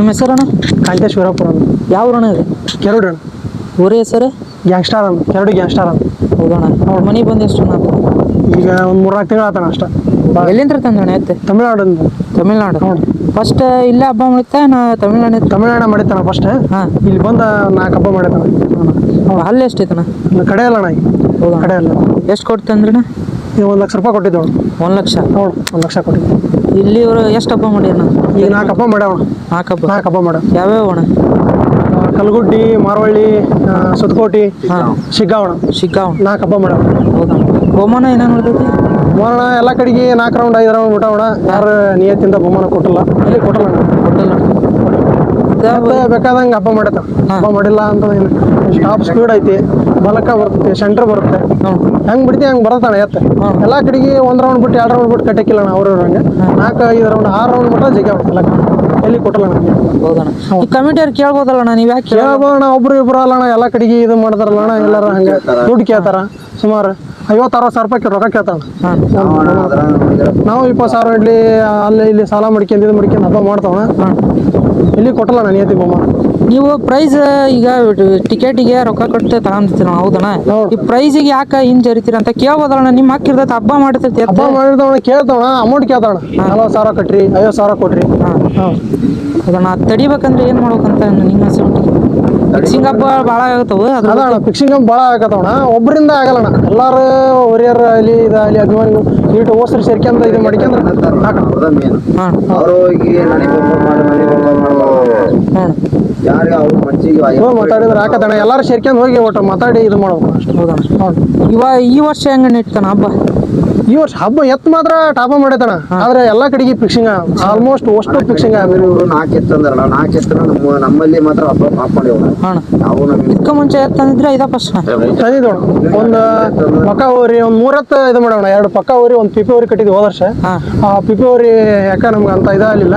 ನಿಮ್ಮ ಹೆಸರಣ್ಣ ಕಾಂತೇಶ್ ಯಾವ ಊರಣ್ಣ ಇದೆ? ಕೆರಡು ಅಣ್ಣ. ಊರ ಹೆಸರು? ಗ್ಯಾಂಗ್ಸ್ಟಾರ್ ಅಣ್ಣ ಕೆರಡು ಗ್ಯಾಂಗ್ಸ್ಟಾರ್ ಅಣ್ಣ. ಹೌದಣ್ಣ. ಅವ್ರ ಮನೆಗೆ ಬಂದು ಎಷ್ಟು ಅಣ್ಣ ಈಗ ಒಂದು ಮೂರ್ನಾಲ್ಕು ತಿಂಗಳು ಆತಣ ಅಷ್ಟ. ಎಲ್ಲಿಂದ ತಂದಣ್ಣ ಎತ್ತೆ ತಮಿಳ್ನಾಡಿಂದ ತಮಿಳ್ನಾಡು. ಹ್ಞೂ ಫಸ್ಟ್ ಇಲ್ಲೇ ಹಬ್ಬ ಮಾಡುತ್ತೆ ನಾ ತಮಿಳ್ನಾಡು ತಮಿಳ್ನಾಡ ಮಾಡಿತ್ತಾನ ಫಸ್ಟ್ ಹಾಂ. ಇಲ್ಲಿ ಬಂದ ನಾಲ್ಕು ಹಬ್ಬ ಮಾಡಿದ್ದಾನ ಅಲ್ಲಿ ಎಷ್ಟೈತಣ್ಣ ಅಣ್ಣ ಕಡೆ ಅಲ್ಲ ಅಣ್ಣ ಈಗ. ಹೌದಾ? ಕಡೆ ಅಲ್ಲ ಎಷ್ಟು ಕೊಡ್ತಂದ್ರಣ್ಣ? ಈಗ ಒಂದು ಲಕ್ಷ ರೂಪಾಯಿ ಕೊಟ್ಟಿದ್ದೆ ಒಂದು ಲಕ್ಷ? ನೋಡು ಒಂದು ಲಕ್ಷ ಕೊಟ್ಟಿದ್ದೆ ಇಲ್ಲಿ ಇವರು ಎಷ್ಟು ಹಬ್ಬ ಮಾಡ್ಯಾರಣ್ಣ ಈಗ ನಾಲ್ಕು ಹಬ್ಬ ಮಾಡ್ಯಾವ. ನಾಲ್ಕು ಹಬ್ಬ? ನಾಲ್ಕು ಹಬ್ಬ ಮಾಡ್ಯಾವ. ಯಾವ್ಯಾವ ಅಣ್ಣ ಕಲ್ಗುಡ್ಡಿ ಮಾರವಳ್ಳಿ ಸುತ್ತಕೋಟಿ ಸಿಗ್ಗಾವಣ ಶಿಗ್ಗಾವಣ. ಶಿಗ್ಗಾಂವ್ ನಾಲ್ಕು ಹಬ್ಬ ಮಾಡ್ಯಾವ. ಹೌದಾ? ಬಹುಮಾನ ಏನೇನು ನೋಡ್ತೈತಿ ಮೋರಣ ಎಲ್ಲ ಕಡೆಗೆ ನಾಲ್ಕು ರೌಂಡ್ ಐದು ರೌಂಡ್ ಬಿಟ್ಟಾವಣ ಯಾರು ನಿಯತ್ತಿಂದ ಬಹುಮಾನ ಕೊಟ್ಟಿಲ್ಲ. ಅಲ್ಲಿ ಕೊಟ್ಟಲ್ಲ? ಕೊಟ್ಟಲ್ಲ. ಬೇಕಾದಂಗೆ ಹಬ್ಬ ಮಾಡತ್ತ ಹಬ್ಬ ಮಾಡಿಲ್ಲ ಅಂತ ಸ್ಟಾಪ್ ಸ್ಪೀಡ್ ಐತಿ. ಬಲಕ ಬರುತ್ತೆ ಸೆಂಟರ್ ಬರುತ್ತೆ. ಹೆಂಗ್ ಬಿಡ್ತಿ ಹಂಗ್ ಬರತ್ತಾನ ಎತ್ತ. ಎಲ್ಲಾ ಕಡೆಗೆ ಒಂದ್ ರೌಂಡ್ ಬಿಟ್ಟು ಎರಡು ರೌಂಡ್ ಬಿಟ್ಟು ಕಟ್ಟಕ್ಕಿಲ್ಲ ನಾವು ಅವ್ರವ್ರ ಹಂಗೆ. ನಾಲ್ಕು ಐದು ರೌಂಡ್ ಆರು ರೌಂಡ್ ಮಟ್ಟ ಜಗ ಎಲ್ಲ ಎಲ್ಲಿ ಕೊಟ್ಟಲ್ಲ ನನಗೆ ಹೌದಣ್ಣ. ಈ ಕಮಿಟಿಯವ್ರು ಕೇಳ್ಬೋದಲ್ಲಣ್ಣ ನೀವು ಯಾಕೆ ಕೇಳ್ಬೋದಣ್ಣ ಒಬ್ರು ಇಬ್ರು ಅಲ್ಲ ಅಣ್ಣ ಎಲ್ಲ ಕಡೆಗೆ ಇದು ಮಾಡ್ತಾರಲ್ಲ ಅಣ್ಣ ಎಲ್ಲಾರ ಹಂಗೆ ದುಡ್ಡು ಕೇಳ್ತಾರ. ಸುಮಾರು ಐವತ್ತು ಅರವತ್ತು ಸಾವಿರ ರೂಪಾಯಿ ರೊಕ್ಕ ಕೇಳ್ತಾನ ಹಾಂ. ನಾವು ಇಪ್ಪತ್ತು ಸಾವಿರ ಇಡ್ಲಿ ಅಲ್ಲಿ ಇಲ್ಲಿ ಸಾಲ ಮಾಡ್ಕೊಂಡು ಇದು ಮಾಡ್ಕೊಂಡು ಹಬ್ಬ ಮಾಡ್ತಾವಣ ಹಾಂ. ಇಲ್ಲಿ ಕೊಟ್ಟಲ್ಲ ನಾನು ಏತಿ ಬಹುಮಾನ ನೀವು ಪ್ರೈಸ್ ಈಗ ಟಿಕೆಟಿಗೆ ರೊಕ್ಕ ಕೊಟ್ಟು ತಗೊಂಡಿರ್ತೀರ ಹೌದಣ್ಣ ಹೌದು. ಈ ಪ್ರೈಸಿಗೆ ಯಾಕೆ ಹಿಂಜರಿತೀರ ಅಂತ ಕೇಳ್ಬೋದಣ್ಣ ನಿಮ್ಮ ಹಾಕಿರ್ತೈತೆ ಹಬ್ಬ ಮಾಡ್ತಿರ್ತೀವಿ ಹಬ್ಬ ಮಾಡಿದವಣ ಕೇಳ್ತಾವಣ ಅಮೌಂಟ್ ಕೇಳ್ತಾವಣ ನಲವತ್ತು ಸಾವಿರ ಕಟ್ರಿ ಐವತ್ತು ಸಾವಿರ ಕೊಟ್ರಿ. ಹಾಂ. ಹಾಂ. ಅದನ್ನ ತಡಿಬೇಕಂದ್ರೆ ಏನು ಮಾಡ್ಬೇಕಂತ ನಿಮ್ಮ ಹೆಸರು? ಫಿಕ್ಸಿಂಗ್ ಹಬ್ಬ ಭಾಳ ಆಗತ್ತವು ಅದ್ರ ಅದಣ್ಣ ಫಿಕ್ಸಿಂಗ್ ಭಾಳ ಆಗತ್ತವಣ ಒಬ್ಬರಿಂದ ಆಗಲ್ಲಣ್ಣ. ಎಲ್ಲಾರು ಹೊರಿಯರ್ ಅಲ್ಲಿ ಇದಾಗಲಿ ಅಭಿಮಾನಿಗಳು ಇಟ್ಟು ಓಸ್ರು ಸೇರ್ಕೊಂಡ್ ಇದು ಮಾಡ್ಕೊಂಡ್ರೆ ಹಾಕೋಣ ಹಾಂ. ಅವರು ಹೋಗಿ ಮಾತಾಡಿದ್ರೆ ಹಾಕತ್ತಣ್ಣ ಎಲ್ಲಾರು ಸೇರ್ಕೊಂಡು ಹೋಗಿ ಒಟ್ಟು ಮಾತಾಡಿ ಇದು ಮಾಡ್ಬೇಕು ಅಷ್ಟು ಹೌದಣ್ಣ. ಹೌದು ಇವ ಈ ವರ್ಷ ಹೆಂಗ ನಿಟ್ತಾನ ಹಬ್ಬ? ಈ ವರ್ಷ ಹಬ್ಬ ಎತ್ ಮಾತ್ರ ಟಾಪ ಮಾಡೈತಣ್ಣ. ಆದ್ರೆ ಎಲ್ಲಾ ಕಡೆಗೆ ಫಿಕ್ಸಿಂಗ್ ಆಲ್ಮೋಸ್ಟ್ ಅಷ್ಟು ಫಿಕ್ಸಿಂಗ್ ಇವರು ನಾಲ್ಕು ಎತ್ತು ಅಂದ್ರಲ್ಲ ನಾಲ್ಕು ಎತ್ತು ನಮ್ಮ ನಮ್ಮಲ್ಲಿ ಮಾತ್ರ ಹಬ್ಬ ಹಾಂ ನಾವು ನಮಗೆ ಇದಕ್ಕೆ ಮುಂಚೆ ಎತ್ತಂದಿದ್ರೆ ಇದ ಫಸ್ಟ್ ತಂದಿದ್ದೋಣ. ಒಂದು ಪಕ್ಕ ಊರಿ ಒಂದು ಮೂರತ್ತು ಇದು ಮಾಡೋಣ. ಎರಡು ಪಕ್ಕ ಊರಿ ಒಂದು ಪಿಪಿ ಊರಿ ಕಟ್ಟಿದ್ವಿ ಹೋದ ವರ್ಷ. ಆ ಪಿಪಿ ಊರಿ ಯಾಕ ನಮ್ಗೆ ಅಂತ ಇದಾಗಲಿಲ್ಲ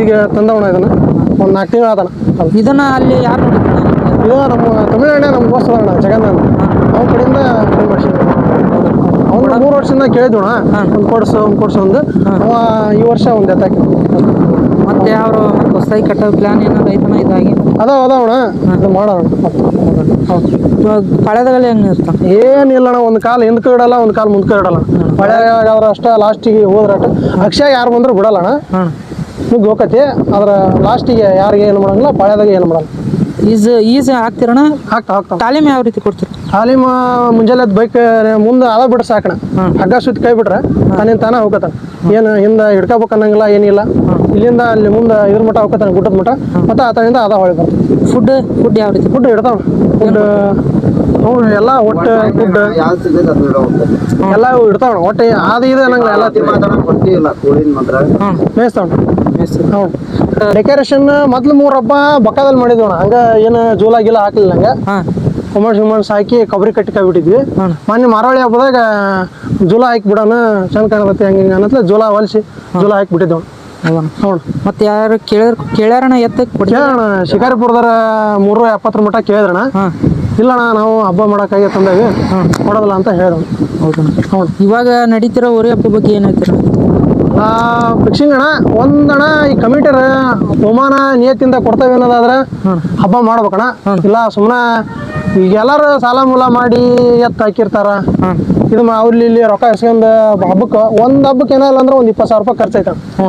ಈಗ ತಂದವಣ ಇದನ್ನ. ಒಂದು ನಾಲ್ಕು ತಿಂಗಳು ಆತನ. ಇದನ್ನ ಅಲ್ಲಿ ಯಾರು ಇದು ನಮ್ಮ ತಮಿಳ್ನಾಡಿನ ನಮ್ಮ ದೋಸ್ತ ಅಣ್ಣ ಜಗನ್ನಾಥ್. ಅವ್ನ ಕಡೆಯಿಂದ ಇದು ಮಾಡ್ಸಿದ್ವಿ ಅವ್ನು ಮೂರು ವರ್ಷದಿಂದ ಕೇಳಿದ್ವಿ ಒಂದು ಕೊಡ್ಸು ಒಂದು ಕೊಡ್ಸು ಒಂದು ಅವ ಈ ವರ್ಷ ಒಂದು ಎತ್ತಾಕಿ ಮತ್ತೆ ಯಾರು ಮತ್ತೆ ಹೊಸದಾಗಿ ಕಟ್ಟೋ ಪ್ಲಾನ್ ಏನಾದ್ರು ಐತನ ಇದಾಗಿ? ಅದಾವ ಅದಾವಣ ಅದು ಮಾಡೋಣ. ಪಳೆದಲ್ಲಿ ಹೆಂಗೆ ಇರ್ತಾನ ಏನಿಲ್ಲ ಅಣ್ಣ ಒಂದು ಕಾಲು ಹಿಂದಕ್ಕೆ ಇಡಲ್ಲ ಒಂದು ಕಾಲು ಮುಂದ್ಕ ಇಡಲ್ಲ. ಮಳೆಗಾದ್ರೆ ಅಷ್ಟೇ ಲಾಸ್ಟಿಗೆ ಹೋದ್ರ ಅಷ್ಟ ಅಕ್ಷಯ ಯಾರು ಬಂದ್ರು ಬಿಡಲ್ಲ ಅಣ್ಣ. ಹಾಂ. ನುಗ್ಗಿ ಹೋಗತಿ ಅದ್ರ ಲಾಸ್ಟಿಗೆ ಯಾರಿಗೆ ಏನು ಮಾಡಂಗಿಲ್ಲ ಪಾಳ್ಯದಾಗ ಏನು ಮಾಡಲ್ಲ. ಈಸ್ ಈಸ್ ಹಾಕ್ತಿರಣ ಹಾಕ್ತಾ ಹಾಕ್ತಾ ತಾಲೀಮ್ ಯಾವ ರೀತಿ ಕೊಡ್ತೀರಿ? ತಾಲೀಮ್ ಮುಂಜಾನೆ ಬೈಕ್ ಮುಂದೆ ಅದ ಬಿಡ್ರಿ ಸಾಕಣ ಹಗ್ಗ ಸುತ್ತಿ ಕೈ ಬಿಟ್ರೆ ತಾನೇನು ತಾನ ಹೋಗತಾನ ಏನು ಹಿಂದೆ ಹಿಡ್ಕೋಬೇಕು ಅನ್ನಂಗಿಲ್ಲ ಏನಿಲ್ಲ ಇಲ್ಲಿಂದ ಅಲ್ಲಿ ಮುಂದೆ ಇದ್ರ ಮಟ್ಟ ಹೋಗತಾನೆ ಗುಡ್ಡದ ಮಟ್ಟ ಮತ್ತೆ ಆತನಿಂದ ಅದ ಹೊಳಿ ಬರ್ತದೆ ಫುಡ್ ಫುಡ್ ಯಾವ ರೀತಿ? ಫುಡ್ ಇಡ್ತಾವ ಫುಡ್ ಎಲ್ಲ ಒಟ್ಟು ಫುಡ್ ಎಲ್ಲ ಇಡ್ತಾವ ಒಟ್ಟು ಅದು ಇದು ಅನ್ನಂಗಿಲ್ಲ ಎಲ್ಲ ಮೇಯಿಸ್ತಾವ ಹ್ಞೂ ಡೆಕೋರೇಷನ್ ಮೊದ್ಲು ಮೂರು ಹಬ್ಬ ಬಕ್ಕದಲ್ಲಿ ಮಾಡಿದ್ವಣ ಹಂಗ ಏನು ಜೂಲ ಗಿಲ ಹಾಕ್ಲಿಲ್ಲ ಹಂಗ ಹಾಂ ಹುಮ್ಮಣ್ಸ್ ಹಾಕಿ ಕೊಬ್ಬರಿ ಕಟ್ಟಿ ಕಾಯ್ಬಿಟ್ಟಿದ್ವಿ ಹ್ಮ್. ಮೊನ್ನೆ ಮಾರವಾಳಿ ಹಬ್ಬದಾಗ ಜೂಲ ಹಾಕಿ ಬಿಡೋಣ ಚಂದ ಕಾಣತ್ತೆ ಹಂಗೆ ಹಿಂಗೆ ಅನ್ನತ್ಲೆ ಜೂಲ ಹೊಲಿಸಿ ಜೂಲ ಹಾಕಿ ಬಿಟ್ಟಿದ್ದವ್ ಹೌದಣ್ಣ ಮತ್ತೆ ಯಾರು ಕೇಳ್ಯಾರ ಕೇಳ್ಯಾರಣ ಎತ್ತಕ್ಕೆ ಕೇಳೋಣ ಶಿಕಾರಿಪುರದಾರ ಮೂರು ಎಪ್ಪತ್ತರ ಮಟ್ಟ ಕೇಳಿದ್ರಣ ಹಾಂ. ಇಲ್ಲಣ್ಣ ನಾವು ಹಬ್ಬ ಮಾಡೋಕ್ಕಾಗಿ ತಂದಾಗ ಕೊಡೋದಿಲ್ಲ ಅಂತ ಹೇಳೋಣ ಹೌದಣ್ಣ. ಹೌದು. ಇವಾಗ ನಡೀತಿರೋ ಊರಿ ಹಬ್ಬ ಬಗ್ಗೆ ಏನು ಹೇಳ್ತೀರ ಫಿಕ್ಸಿಂಗ್ ಅಣ್ಣ ಒಂದಣ ಈ ಕಮಿಟರ್ ಬಹುಮಾನ ನಿಯತ್ತಿಂದ ಕೊಡ್ತೇವೆ ಅನ್ನೋದಾದ್ರೆ. ಹಬ್ಬ ಮಾಡ್ಬೇಕಣ್ಣ. ಇಲ್ಲ ಸುಮ್ಮನೆ ಈಗ ಎಲ್ಲರೂ ಸಾಲ ಮೂಲ ಮಾಡಿ ಎತ್ತು ಹಾಕಿರ್ತಾರ. ಇದು ಅವ್ರಲ್ಲಿ ಇಲ್ಲಿ ರೊಕ್ಕ ಇಸ್ಕೊಂಡು ಹಬ್ಬಕ್ಕೆ ಒಂದು ಹಬ್ಬಕ್ಕೆ ಏನಿಲ್ಲ ಅಂದ್ರೆ ಒಂದು ಇಪ್ಪತ್ತು ಸಾವಿರ ರೂಪಾಯಿ ಖರ್ಚು ಐತೆ ಹ್ಞೂ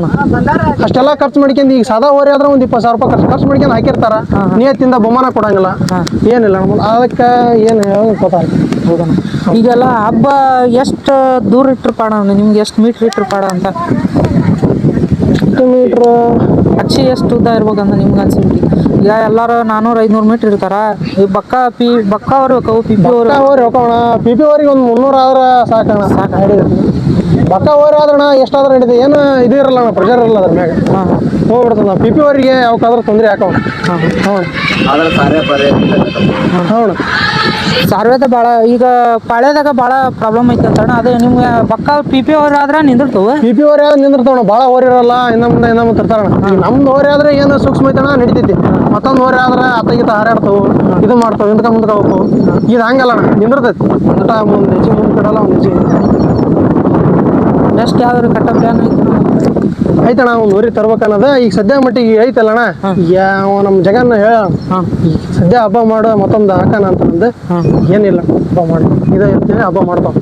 ಅಷ್ಟೆಲ್ಲ ಖರ್ಚು ಮಾಡ್ಕೊಂಡು ಈಗ ಸಾದಾ ಹೋರಿ ಆದ್ರೆ ಒಂದು ಇಪ್ಪತ್ತು ಸಾವಿರ ರೂಪಾಯಿ ಖರ್ಚು ಖರ್ಚು ಮಾಡ್ಕೊಂಡು ಹಾಕಿರ್ತಾರ ನಿಯತ್ತಿಂದ ಬಹುಮಾನ ಕೊಡಂಗಿಲ್ಲ. ಏನಿಲ್ಲ ಅದಕ್ಕೆ ಏನು ಹೌದಣ್ಣ. ಈಗೆಲ್ಲ ಹಬ್ಬ ಎಷ್ಟು ದೂರ ಇಟ್ಟರು ಪಾಡ ನಿಮ್ಗೆ ಎಷ್ಟು ಮೀಟ್ರ್ ಇಟ್ಟರು ಪಾಡ ಅಂತ? ಎಷ್ಟು ಮೀಟ್ರ್? ಅಚ್ಚಿ ಎಷ್ಟು ಉದ್ದ ಇರ್ಬೇಕಂತ ನಿಮ್ಗೆ ಅನ್ಸಿಬಿಟ್ಟು ಈಗ ಎಲ್ಲಾರು ನಾನೂರು ಐನೂರು ಮೀಟ್ರ್ ಇರ್ತಾರ ಈ ಬಕ್ಕ ಪಿ ಬಕ್ಕ ಅವ್ರು ಅವು ಪಿ ಪಿ ಅವ್ರು. ಓರಿ ಹೋಗೋಣ ಪಿ ಪಿ ಅವ್ರಿಗೆ ಒಂದು ಮುನ್ನೂರು ಆದ್ರೆ ಸಾಕಣ ಸಾಕು. ಬಕ್ಕ ಓರಿ ಆದ್ರಣ ಎಷ್ಟಾದ್ರೂ ನಡೀತದೆ. ಏನು ಇದು ಇರಲ್ಲ ಅಣ್ಣ ಪ್ರೆಷರ್ ಇರಲ್ಲ ಅದ್ರ ಮ್ಯಾಗ. ಹಾಂ ಹೋಗ್ಬಿಡ್ತದ ಪಿ ಪಿ ಅವರಿಗೆ ಯಾವಕ್ಕಾದ್ರೂ ತೊಂದರೆ ಹಾಕೋಣ ಹಾಂ ಹೌದು. ಆದ್ರೆ ಸಾರೇ ಪರ್ಯಾಯ ಹ್ಞೂ ಸಾರ್ವೇದ ಭಾಳ ಈಗ ಪಾಳ್ಯದಾಗ ಭಾಳ ಪ್ರಾಬ್ಲಮ್ ಐತೆ ಅಂತಣ್ಣ ಅದು ನಿಮ್ಗೆ ಬಕ್ಕ ಪಿ ಪಿ ಓರ್ ಆದ್ರೆ ನಿಂದಿರ್ತವೆ? ಪಿ ಪಿ ಓರ್ ಆದ್ರೆ ನಿಂದಿರ್ತಾವಣ ಭಾಳ ಓರಿ ಇರಲ್ಲ ಇನ್ನ ಮುಂದೆ ಇನ್ನ ಮುಂದೆ ಇರ್ತಾರಣ ನಮ್ದು ಓರಿ ಆದ್ರೆ ಏನು ಸೂಕ್ಷ್ಮ ಐತಣ ನಡಿತೈತಿ. ಮತ್ತೊಂದು ಓರ್ ಆದ್ರೆ ಅತ್ತಗಿತ ಹಾರಾಡ್ತಾವು ಇದು ಮಾಡ್ತಾವೆ ಹಿಂದ್ಕ ಮುಂದೆ ಹೋಗ್ತಾವು. ಇದು ಹಂಗಲ್ಲ ನಿಂದಿರ್ತೈತಿ. ಊಟ ಮುಂದೆ ಹೆಚ್ಚಿಗೆ ಮುಂದೆ ಕಡಲ್ಲ ಒಂದು ಹೆಚ್ಚಿಗೆ. ನೆಕ್ಸ್ಟ್ ಯಾವ್ದಾರು ಕಟ್ಟ ಪ್ಲ್ಯಾನ್ ಐತಿ ಐತಣ್ಣ ಒಂದು ಊರಿಗೆ ತರ್ಬೇಕನ್ನೋದ ಈಗ ಸದ್ಯ ಮಟ್ಟಿಗೆ ಐತಲ್ಲಣ್ಣ? ಯಾವ ನಮ್ಮ ಜಗನ್ನ ಹೇಳ. ಸದ್ಯ ಹಬ್ಬ ಮಾಡೋ ಮತ್ತೊಂದು ಹಾಕೋಣ ಅಂತ ಅಂದ್ರೆ ಹಾಂ. ಏನಿಲ್ಲ. ಹಬ್ಬ ಮಾಡಿ. ಇದೇ ಇರ್ತೀನಿ ಹಬ್ಬ ಮಾಡ್ತಾವ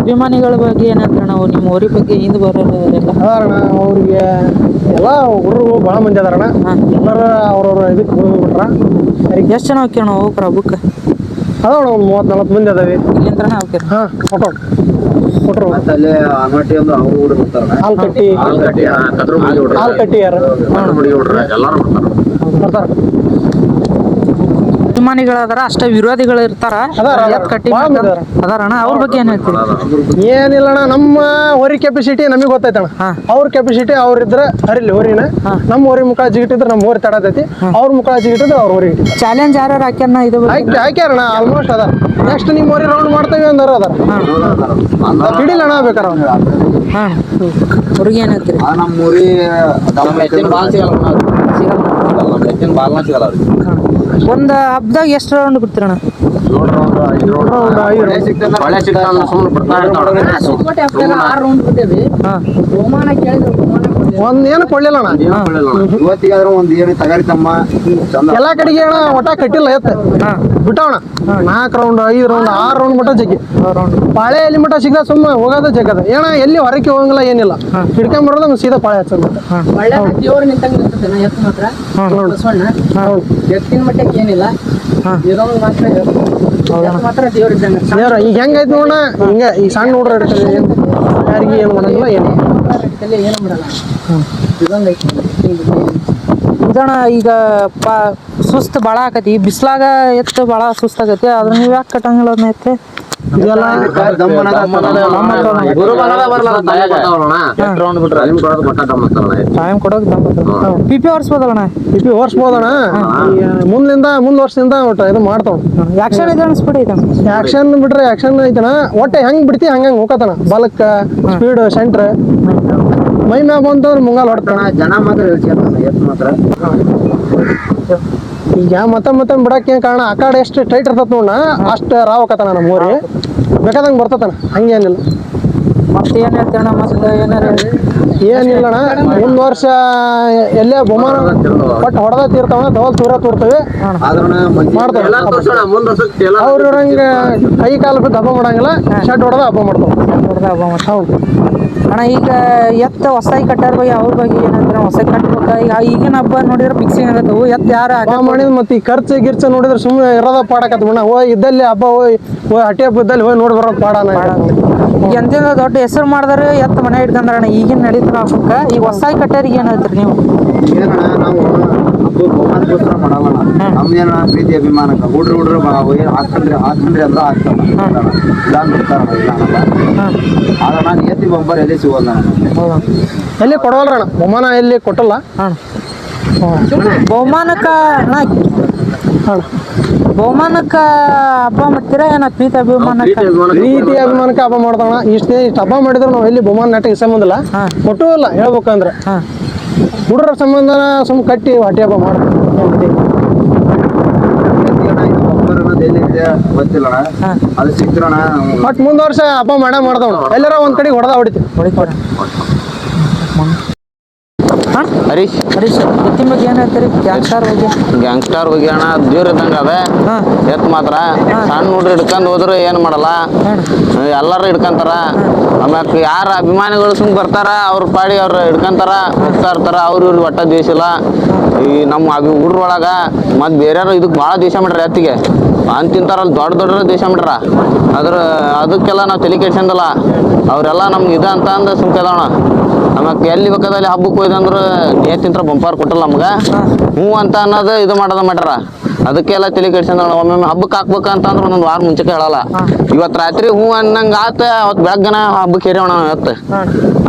ಅಭಿಮಾನಿಗಳ ಬಗ್ಗೆ ಏನಂದ್ರೆ ನಾವು ನಿಮ್ಮ ಊರಿ ಬಗ್ಗೆ ಹಿಂದೆ ಬರೋರೆಲ್ಲ? ಅದಾರಣ ಅವ್ರಿಗೆ ಎಲ್ಲ ಹುಡುಗರು ಭಾಳ ಮಂದಿ ಅದಾರಣ. ಎಲ್ಲರೂ ಅವ್ರವ್ರ ಇದಕ್ಕೆ ಹೋಗ್ಬಿಟ್ರ ಎಷ್ಟು ಜನ ಹೋಗ್ಯಾಣ ಹೋಗ್ರ ಹಬ್ಬಕ್ಕೆ ಅದಾವಣ ಒಂದು ಮೂವತ್ತು ನಲ್ವತ್ತು ಮಂದಿ ಅದಾವೆ. ಇಲ್ಲಿಂದ್ರನೇ ಹೋಗ್ಯಾರ? ಹಾಂ ಫೋಟೋ ಕೊಟ್ರು. ಅಲ್ಲಿ ಅವ್ರು ಹುಡುಗ ಹಾಲು ಕಟ್ಟಿ. ಹಾಲ್ ಕಟ್ಟಿ ಹಾಲು ಕಟ್ಟಿ ಯಾರು? ಎಲ್ಲಾರು ಬರ್ತಾರ ಬರ್ತಾರ ಅಭಿಮಾನಿಗಳದಾರ ಅಷ್ಟ ವಿರೋಧಿಗಳು ಇರ್ತಾರ. ಎತ್ ಕಟ್ಟಿ. ಅದಾರಣ ಅವ್ರ ಬಗ್ಗೆ ಏನ್ ಹೇಳ್ತೀರಿ? ಏನಿಲ್ಲಣ್ಣ ನಮ್ಮ ಹೊರಿ ಕೆಪಾಸಿಟಿ ನಮಗೆ ಗೊತ್ತೈತಣ್ಣ. ಅಣ್ಣ ಅವ್ರ ಕೆಪಾಸಿಟಿ ಅವ್ರಿದ್ರೆ ಹರಿಲಿ ಹೊರಿನ. ನಮ್ಮ ಹೊರಿ ಮುಖ ಜಿಗಿಟ್ಟಿದ್ರೆ ನಮ್ಮ ಹೊರಿ ತಡತೈತಿ ಅವ್ರ ಮುಖ ಜಿಗಿಟ್ಟಿದ್ರೆ ಅವ್ರ ಹೊರಿ. ಚಾಲೆಂಜ್ ಯಾರು ಹಾಕ್ಯಾನ ಇದು ಹಾಕ್ಯಾರಣ ಆಲ್ಮೋಸ್ಟ್ ಅದ ನೆಕ್ಸ್ಟ್ ನಿಮ್ಮ ಹೊರಿ ರೌಂಡ್ ಮಾಡ್ತೇವೆ ಅಂದಾರ ಅದಾರ. ಹಿಡಿಲಣ ಬೇಕಾರ ಅವ್ರು. ಹಾ. ಅವ್ರಿಗೆ ಏನ್ ಹೇಳ್ತೀರಿ? ನಮ್ಮ ಊರಿ ಸಿಗಲ್ಲ ನಮ್ಮ ಬಾಲ್ನ ಸಿಗಲ್ಲ ಅವ್ರಿಗೆ. ಒಂದ್ ಹಬ್ದಾಗ ಎಷ್ಟು ರೌಂಡ್ ಬಿಡ್ತೀರಣ್ಣ ನೋಡ್ರ ಒಂದು ಐದು round. ಒಂದು ಐದು ಒಳ್ಳೆ ಸಿಕ್ತಂದ್ರೆ ಒಳ್ಳೆ ಸಿಕ್ತಂದ್ರೆ ಸುಮ್ನೆ ಬಿಡ್ತಾ ಇರ್ತಾವ್ರೆ. ಹಾ ಒಂದ್ ಏನು ಕೊಡ್ಲಿಲ್ಲಣ್ಣ ಏನ್ ಕೊಡ್ಲಿಲ್ಲ ಅಣ್ಣ. ಇವತ್ತಿಗಾದ್ರೂ ಒಂದ್ ಏನಿ ತಗಾರಿ ತಮ್ಮ. ಚಂದ. ಎಲ್ಲಾ ಕಡೆಗೆ ಅಣ್ಣ ಒಟ್ಟ ಕಟ್ಟಿಲ್ಲ ಎತ್ತ. ಹಾ. ಬಿಟ್ಟವಣ ನಾಲ್ಕು ರೌಂಡ್ ಐದು ರೌಂಡ್ ಆರು ರೌಂಡ್ ಮಟ್ಟ ಜಗ್ಗಿ. ರೌಂಡ್ ಪಾಳೆ ಎಲ್ಲಿ ಮಟ್ಟ ಸಿಗದ ಸುಮ್ಮ ಹೋಗೋದ ಜಗದ ಏನ ಎಲ್ಲಿ ಹೊರಕ್ಕೆ ಹೋಗಂಗಿಲ್ಲ ಏನಿಲ್ಲ. ಹಿಡ್ಕೊಂಬರೋದ ಸೀದಾ ಪಾಳೆ ಹಚ್ಚೋದು ಒಳ್ಳೆ ದೇವ್ರ ನಿಂತಂಗ ನಿಂತದ ಎತ್ತ ಮಾತ್ರ. ಬಸವಣ್ಣ ಎತ್ತಿನ ಮಟ್ಟಕ್ಕೆ ಏನಿಲ್ಲ. ಇರೋಂಗ್ ಮಾತ್ರ ಎತ್ತು. ಮಾತ್ರ ದೇವ್ರ ಇದ್ದಂಗ ದೇವ್ರ ಈಗ ಹೆಂಗೈತಿ ನೋಡ ಹಿಂಗ ಈ ಸಣ್ಣ ಹುಡ್ರ ಹಿಡ್ಕೊಂಡು ಏನು? ಯಾರಿಗೆ ಏನು ಮಾಡಂಗಿಲ್ಲ ಏನು ತಲೆ ಏನು ಮಾಡಲ್ಲ. ಇದೊಂದು ಐತಿ ಇದಣ್ಣ ಈಗ ಪಾ ಸುಸ್ತು ಭಾಳ ಆಕತಿ. ಬಿಸ್ಲಾಗ ಎತ್ತು ಭಾಳ ಸುಸ್ತಾಗತಿ ಅದ್ರ ನೀವ್ ಯಾಕೆ ಕಟ್ಟಂಗಿಲ್ಲ ಅದನ್ನ ಎತ್ತೆ? ಇದೆಲ್ಲ ಟೈಮ್ ಕೊಡೋಕೆ ಪಿ ಪಿ ಹೊರ್ಸ್ಬೋದಲ್ಲಣ್ಣ ಇಪ್ಪಿ ಓಡಿಸ್ಬೋದಣ್ಣ. ಮುಂದ್ಲಿಂದ ಮುಂದ್ ವರ್ಷದಿಂದ ಒಟ್ಟ ಇದು ಮಾಡ್ತಾವ. ಯಾಕ್ಷನ್ ಇದೆ ಅನ್ಸ್ಬಿಡಿ ಆಕ್ಷನ್ ಬಿಟ್ರೆ ಆಕ್ಷನ್ ಐತನ ಒಟ್ಟೆ ಹೆಂಗ್ ಬಿಡ್ತಿ ಹಂಗ ಹಂಗ ಹೋಗತನ ಬಲಕ್ಕ ಸ್ಪೀಡ್ ಸೆಂಟ್ರ್ ಮೈ ಮ್ಯಾಗ ಬಂತಂದ್ರೆ ಮುಂಗಾಲ್ ಹೊಡ್ತಾನ. ಜನ ಮಾತ್ರ ಹೇಳ್ತೀನಿ ಎತ್ತು ಮಾತ್ರ. ಈಗ ಮತ್ತೆ ಮತ್ತೆ ಬಿಡಕ್ಕೆ ಏನ್ ಕಾರಣ? ಆ ಕಡೆ ಎಷ್ಟು ಟೈಟ್ ಇರ್ತದ ನೋಡ ಅಷ್ಟ ರಾವಕತನ ನಮ್ಮ ಊರಿ. ಬೇಕಾದಂಗೆ ಬರ್ತತನ. ಹಂಗೇನಿಲ್ಲ ಮತ್ತೆ ಏನ್ ಮತ್ತೆ ಏನಾರ ಮುಂದ್ ವರ್ಷ ಎಲ್ಲೇ ಬಹುಮಾನ ಬಟ್ ಹೊಡೆದ ತೀರ್ತಾವ ದವಲ್ ತೂರ ತೂರ್ತವೆ. ಮಾಡ್ತಾವ. ಎಲ್ಲ ತೋರ್ಸೋಣ, ಮುಂದ್ ಎಲ್ಲ ಅವ್ರ ಕೈ ಕಾಲು ಬಿದ್ದು ಹಬ್ಬ ಮಾಡಂಗಿಲ್ಲ. ಶರ್ಟ್ ಹೊಡೆದ ಹಬ್ಬ ಮಾಡ್ತಾವ. ಹೌದು. ಅಣ್ಣ ಈಗ ಎತ್ತ ಹೊಸಾಗಿ ಕಟ್ಟಾರ ಬಗ್ಗೆ ಅವ್ರ ಬಗ್ಗೆ ಏನಂದ್ರೆ ಹೊಸ ಕಟ್ಬೇಕ? ಈಗ ಈಗಿನ ಹಬ್ಬ ನೋಡಿದ್ರೆ ಮಿಕ್ಸಿಂಗ್ ಆಗತ್ತವು ಎತ್ತ ಯಾರು ಹಬ್ಬ ಮಾಡಿದ್ ಮತ್ತೆ ಈ ಖರ್ಚು ಗಿರ್ಚ ನೋಡಿದ್ರೆ ಸುಮ್ಮನೆ ಇರೋದ ಪಾಡಕತ್ ಬಿಡ ಹೋಗಿ ಇದ್ದಲ್ಲಿ ಹಬ್ಬ ಹೋಗಿ ಹೋಗಿ ಹಟ್ಟಿ ಇದ್ದಲ್ಲಿ ಹೋಗಿ ನೋಡಿ ಬರೋದು ಈಗ ಎಂತೆಂದ ದೊಡ್ಡ ಹೆಸರು ಮಾಡಿದ್ರೆ ಎತ್ತ ಮನೆ ಇಟ್ಕೊಂಡ್ರಣ್ಣ ಈಗಿನ ನಡೀತಾರ ಹಬ್ಬಕ್ಕ. ಈಗ ಹೊಸಾಗಿ ಕಟ್ಟೋರಿಗೆ ಏನು ಹೇಳ್ತೀರಿ ನೀವು ಏನಣ್ಣ ನಾವು ಹಬ್ಬ ಬಹುಮಾನಕ್ಕೋಸ್ಕರ ಮಾಡಲ್ಲ. ನಮ್ದೇನ ಪ್ರೀತಿ ಅಭಿಮಾನಕ್ಕ. ಹುಡ್ರು ಹುಡ್ರು ಬಾ- ಹೋಗಿ ಎಲ್ಲ ಹಾಕ್ತಾನ ಇಲ್ಲ ಬಿಡ್ತಾರಣ ಇಲ್ಲ ಅನ್ನಲ್ಲ ಆದ್ರೆ ನಾನು ಎತ್ತಿ ಬಂಬರ್ ಎಲ್ಲಿ ಸಿಗೋಲ್ಲ ಎಲ್ಲಿ ಕೊಡವಲ್ರಣ ಬಹುಮಾನ ಎಲ್ಲಿ ಕೊಟ್ಟಲ್ಲ? ಬಹುಮಾನಕ್ಕ ಬಹುಮಾನಕ್ಕ ಹಬ್ಬ ಮಾಡ್ತೀರಾ? ಏನ ಪ್ರೀತಿ ಅಭಿಮಾನಕ್ಕ? ಪ್ರೀತಿ ಅಭಿಮಾನಕ್ಕೆ ಹಬ್ಬ ಮಾಡ್ತಾವ ಇಷ್ಟ ಇಷ್ಟು ಹಬ್ಬ ಮಾಡಿದ್ರು ನಾವು ಎಲ್ಲಿ ಬಹುಮಾನ ನಾಟಕ ಸಂಬಂಧ ಇಲ್ಲ. ಕೊಟ್ಟು ಇಲ್ಲ ಹೇಳ್ಬೇಕಂದ್ರೆ. ಹುಡುಗರ ಸಂಬಂಧನ ಸುಮ್ ಕಟ್ಟಿ ಹೊಟ್ಟೆ ಹಬ್ಬ ಮಾಡ್ತೀವಿ. ಅದು ಸಿಕ್ತ್ರಣ ಮುಂದ್ ವರ್ಷ ಹಬ್ಬ ಮಾಡೇ ಮಾಡ್ದವ್ ಎಲ್ಲಾರ ಒಂದ್ ಕಡೆ ಹೊಡೆದ ಹೊಡಿತೀವಿ. ಹೊಡಿತಾರ? ಹರೀಶ್. ಹರೀಶ್ ಎತ್ತಿನ ಬಗ್ಗೆ ಏನ್ ಹೇಳ್ತೀರಿ? ಗ್ಯಾಂಗ್ಸ್ಟಾರ್ ಬಗ್ಗೆ? ಗ್ಯಾಂಗ್ಸ್ಟರ್ ಹೋಗಿ ಅಣ್ಣ ದೇವ್ರ ಇದ್ದಂಗ ಅದ. ಹಾ. ಎತ್ ಮಾತ್ರ. ಸಣ್ಣ ಹುಡ್ರು ಹಿಡ್ಕೊಂಡ್ ಹೋದ್ರೆ ಏನ್ ಮಾಡಲ್ಲ. ಎಲ್ಲಾರು ಹಿಡ್ಕಂತಾರ. ಆಮ್ಯಾಕ ಯಾರ ಅಭಿಮಾನಿಗಳು ಸುಮ್ ಬರ್ತಾರ ಅವ್ರ ಪಾಡಿ ಅವ್ರ ಹಿಡ್ಕಂತಾರ ಹೋಗ್ತಾ ಇರ್ತಾರ ಅವ್ರ ಇವ್ರ ಒಟ್ಟ ದೇಶ ಇಲ್ಲ. ಈ ನಮ್ಮ ಅಭಿ ಹುಡ್ರ ಒಳಗ ಮತ್ ಬೇರೆಯವ್ರು ಇದಕ್ಕೆ ಭಾಳ ದೇಶ ಮಾಡ್ರಿ ಎತ್ತಿಗೆ. ಅಂತ ತಿಂತಾರಲ್ಲ ದೊಡ್ಡ ದೊಡ್ಡ ದೇಶ ಮಾಡ್ರ ಅದ್ರ ಅದಕ್ಕೆಲ್ಲ ನಾವು ತಲೆ ಕೆಡ್ಸಂದಲ್ಲ ಅವರೆಲ್ಲ ನಮ್ಗೆ ಇದ ಅಂತ ಅಂದ ಆಮ್ಯಾಕ ಎಲ್ಲಿ ಬೇಕಾದಲ್ಲಿ ಹಬ್ಬಕ್ಕೆ ಹೋಯ್ದಂದ್ರ ನೇತಿಂತ್ರ ಬಂಪಾರ್ ಕೊಟ್ಟಲ್ಲ ನಮ್ಗೆ. ಹ್ಞೂ ಅಂತ ಅನ್ನೋದು ಇದು ಮಾಡೋದ ಮಾಡ್ಯಾರ. ಅದಕ್ಕೆಲ್ಲ ತಲೆ ಕೆಡ್ಸಂದ ಒಮ್ಮೊಮ್ಮೆ ಹಬ್ಬಕ್ಕೆ ಹಾಕ್ಬೇಕಂತ ಅಂತಂದ್ರೆ ಒಂದೊಂದು ವಾರ ಮುಂಚೆ ಹೇಳಲ್ಲ. ಇವತ್ತು ರಾತ್ರಿ ಹೂ ಅನ್ನಂಗ ಆತ ಅವತ್ತು ಬೆಳಗ್ಗನ ಹಬ್ಬಕ್ಕೆ ಹೇರೋಣ ಎತ್ತ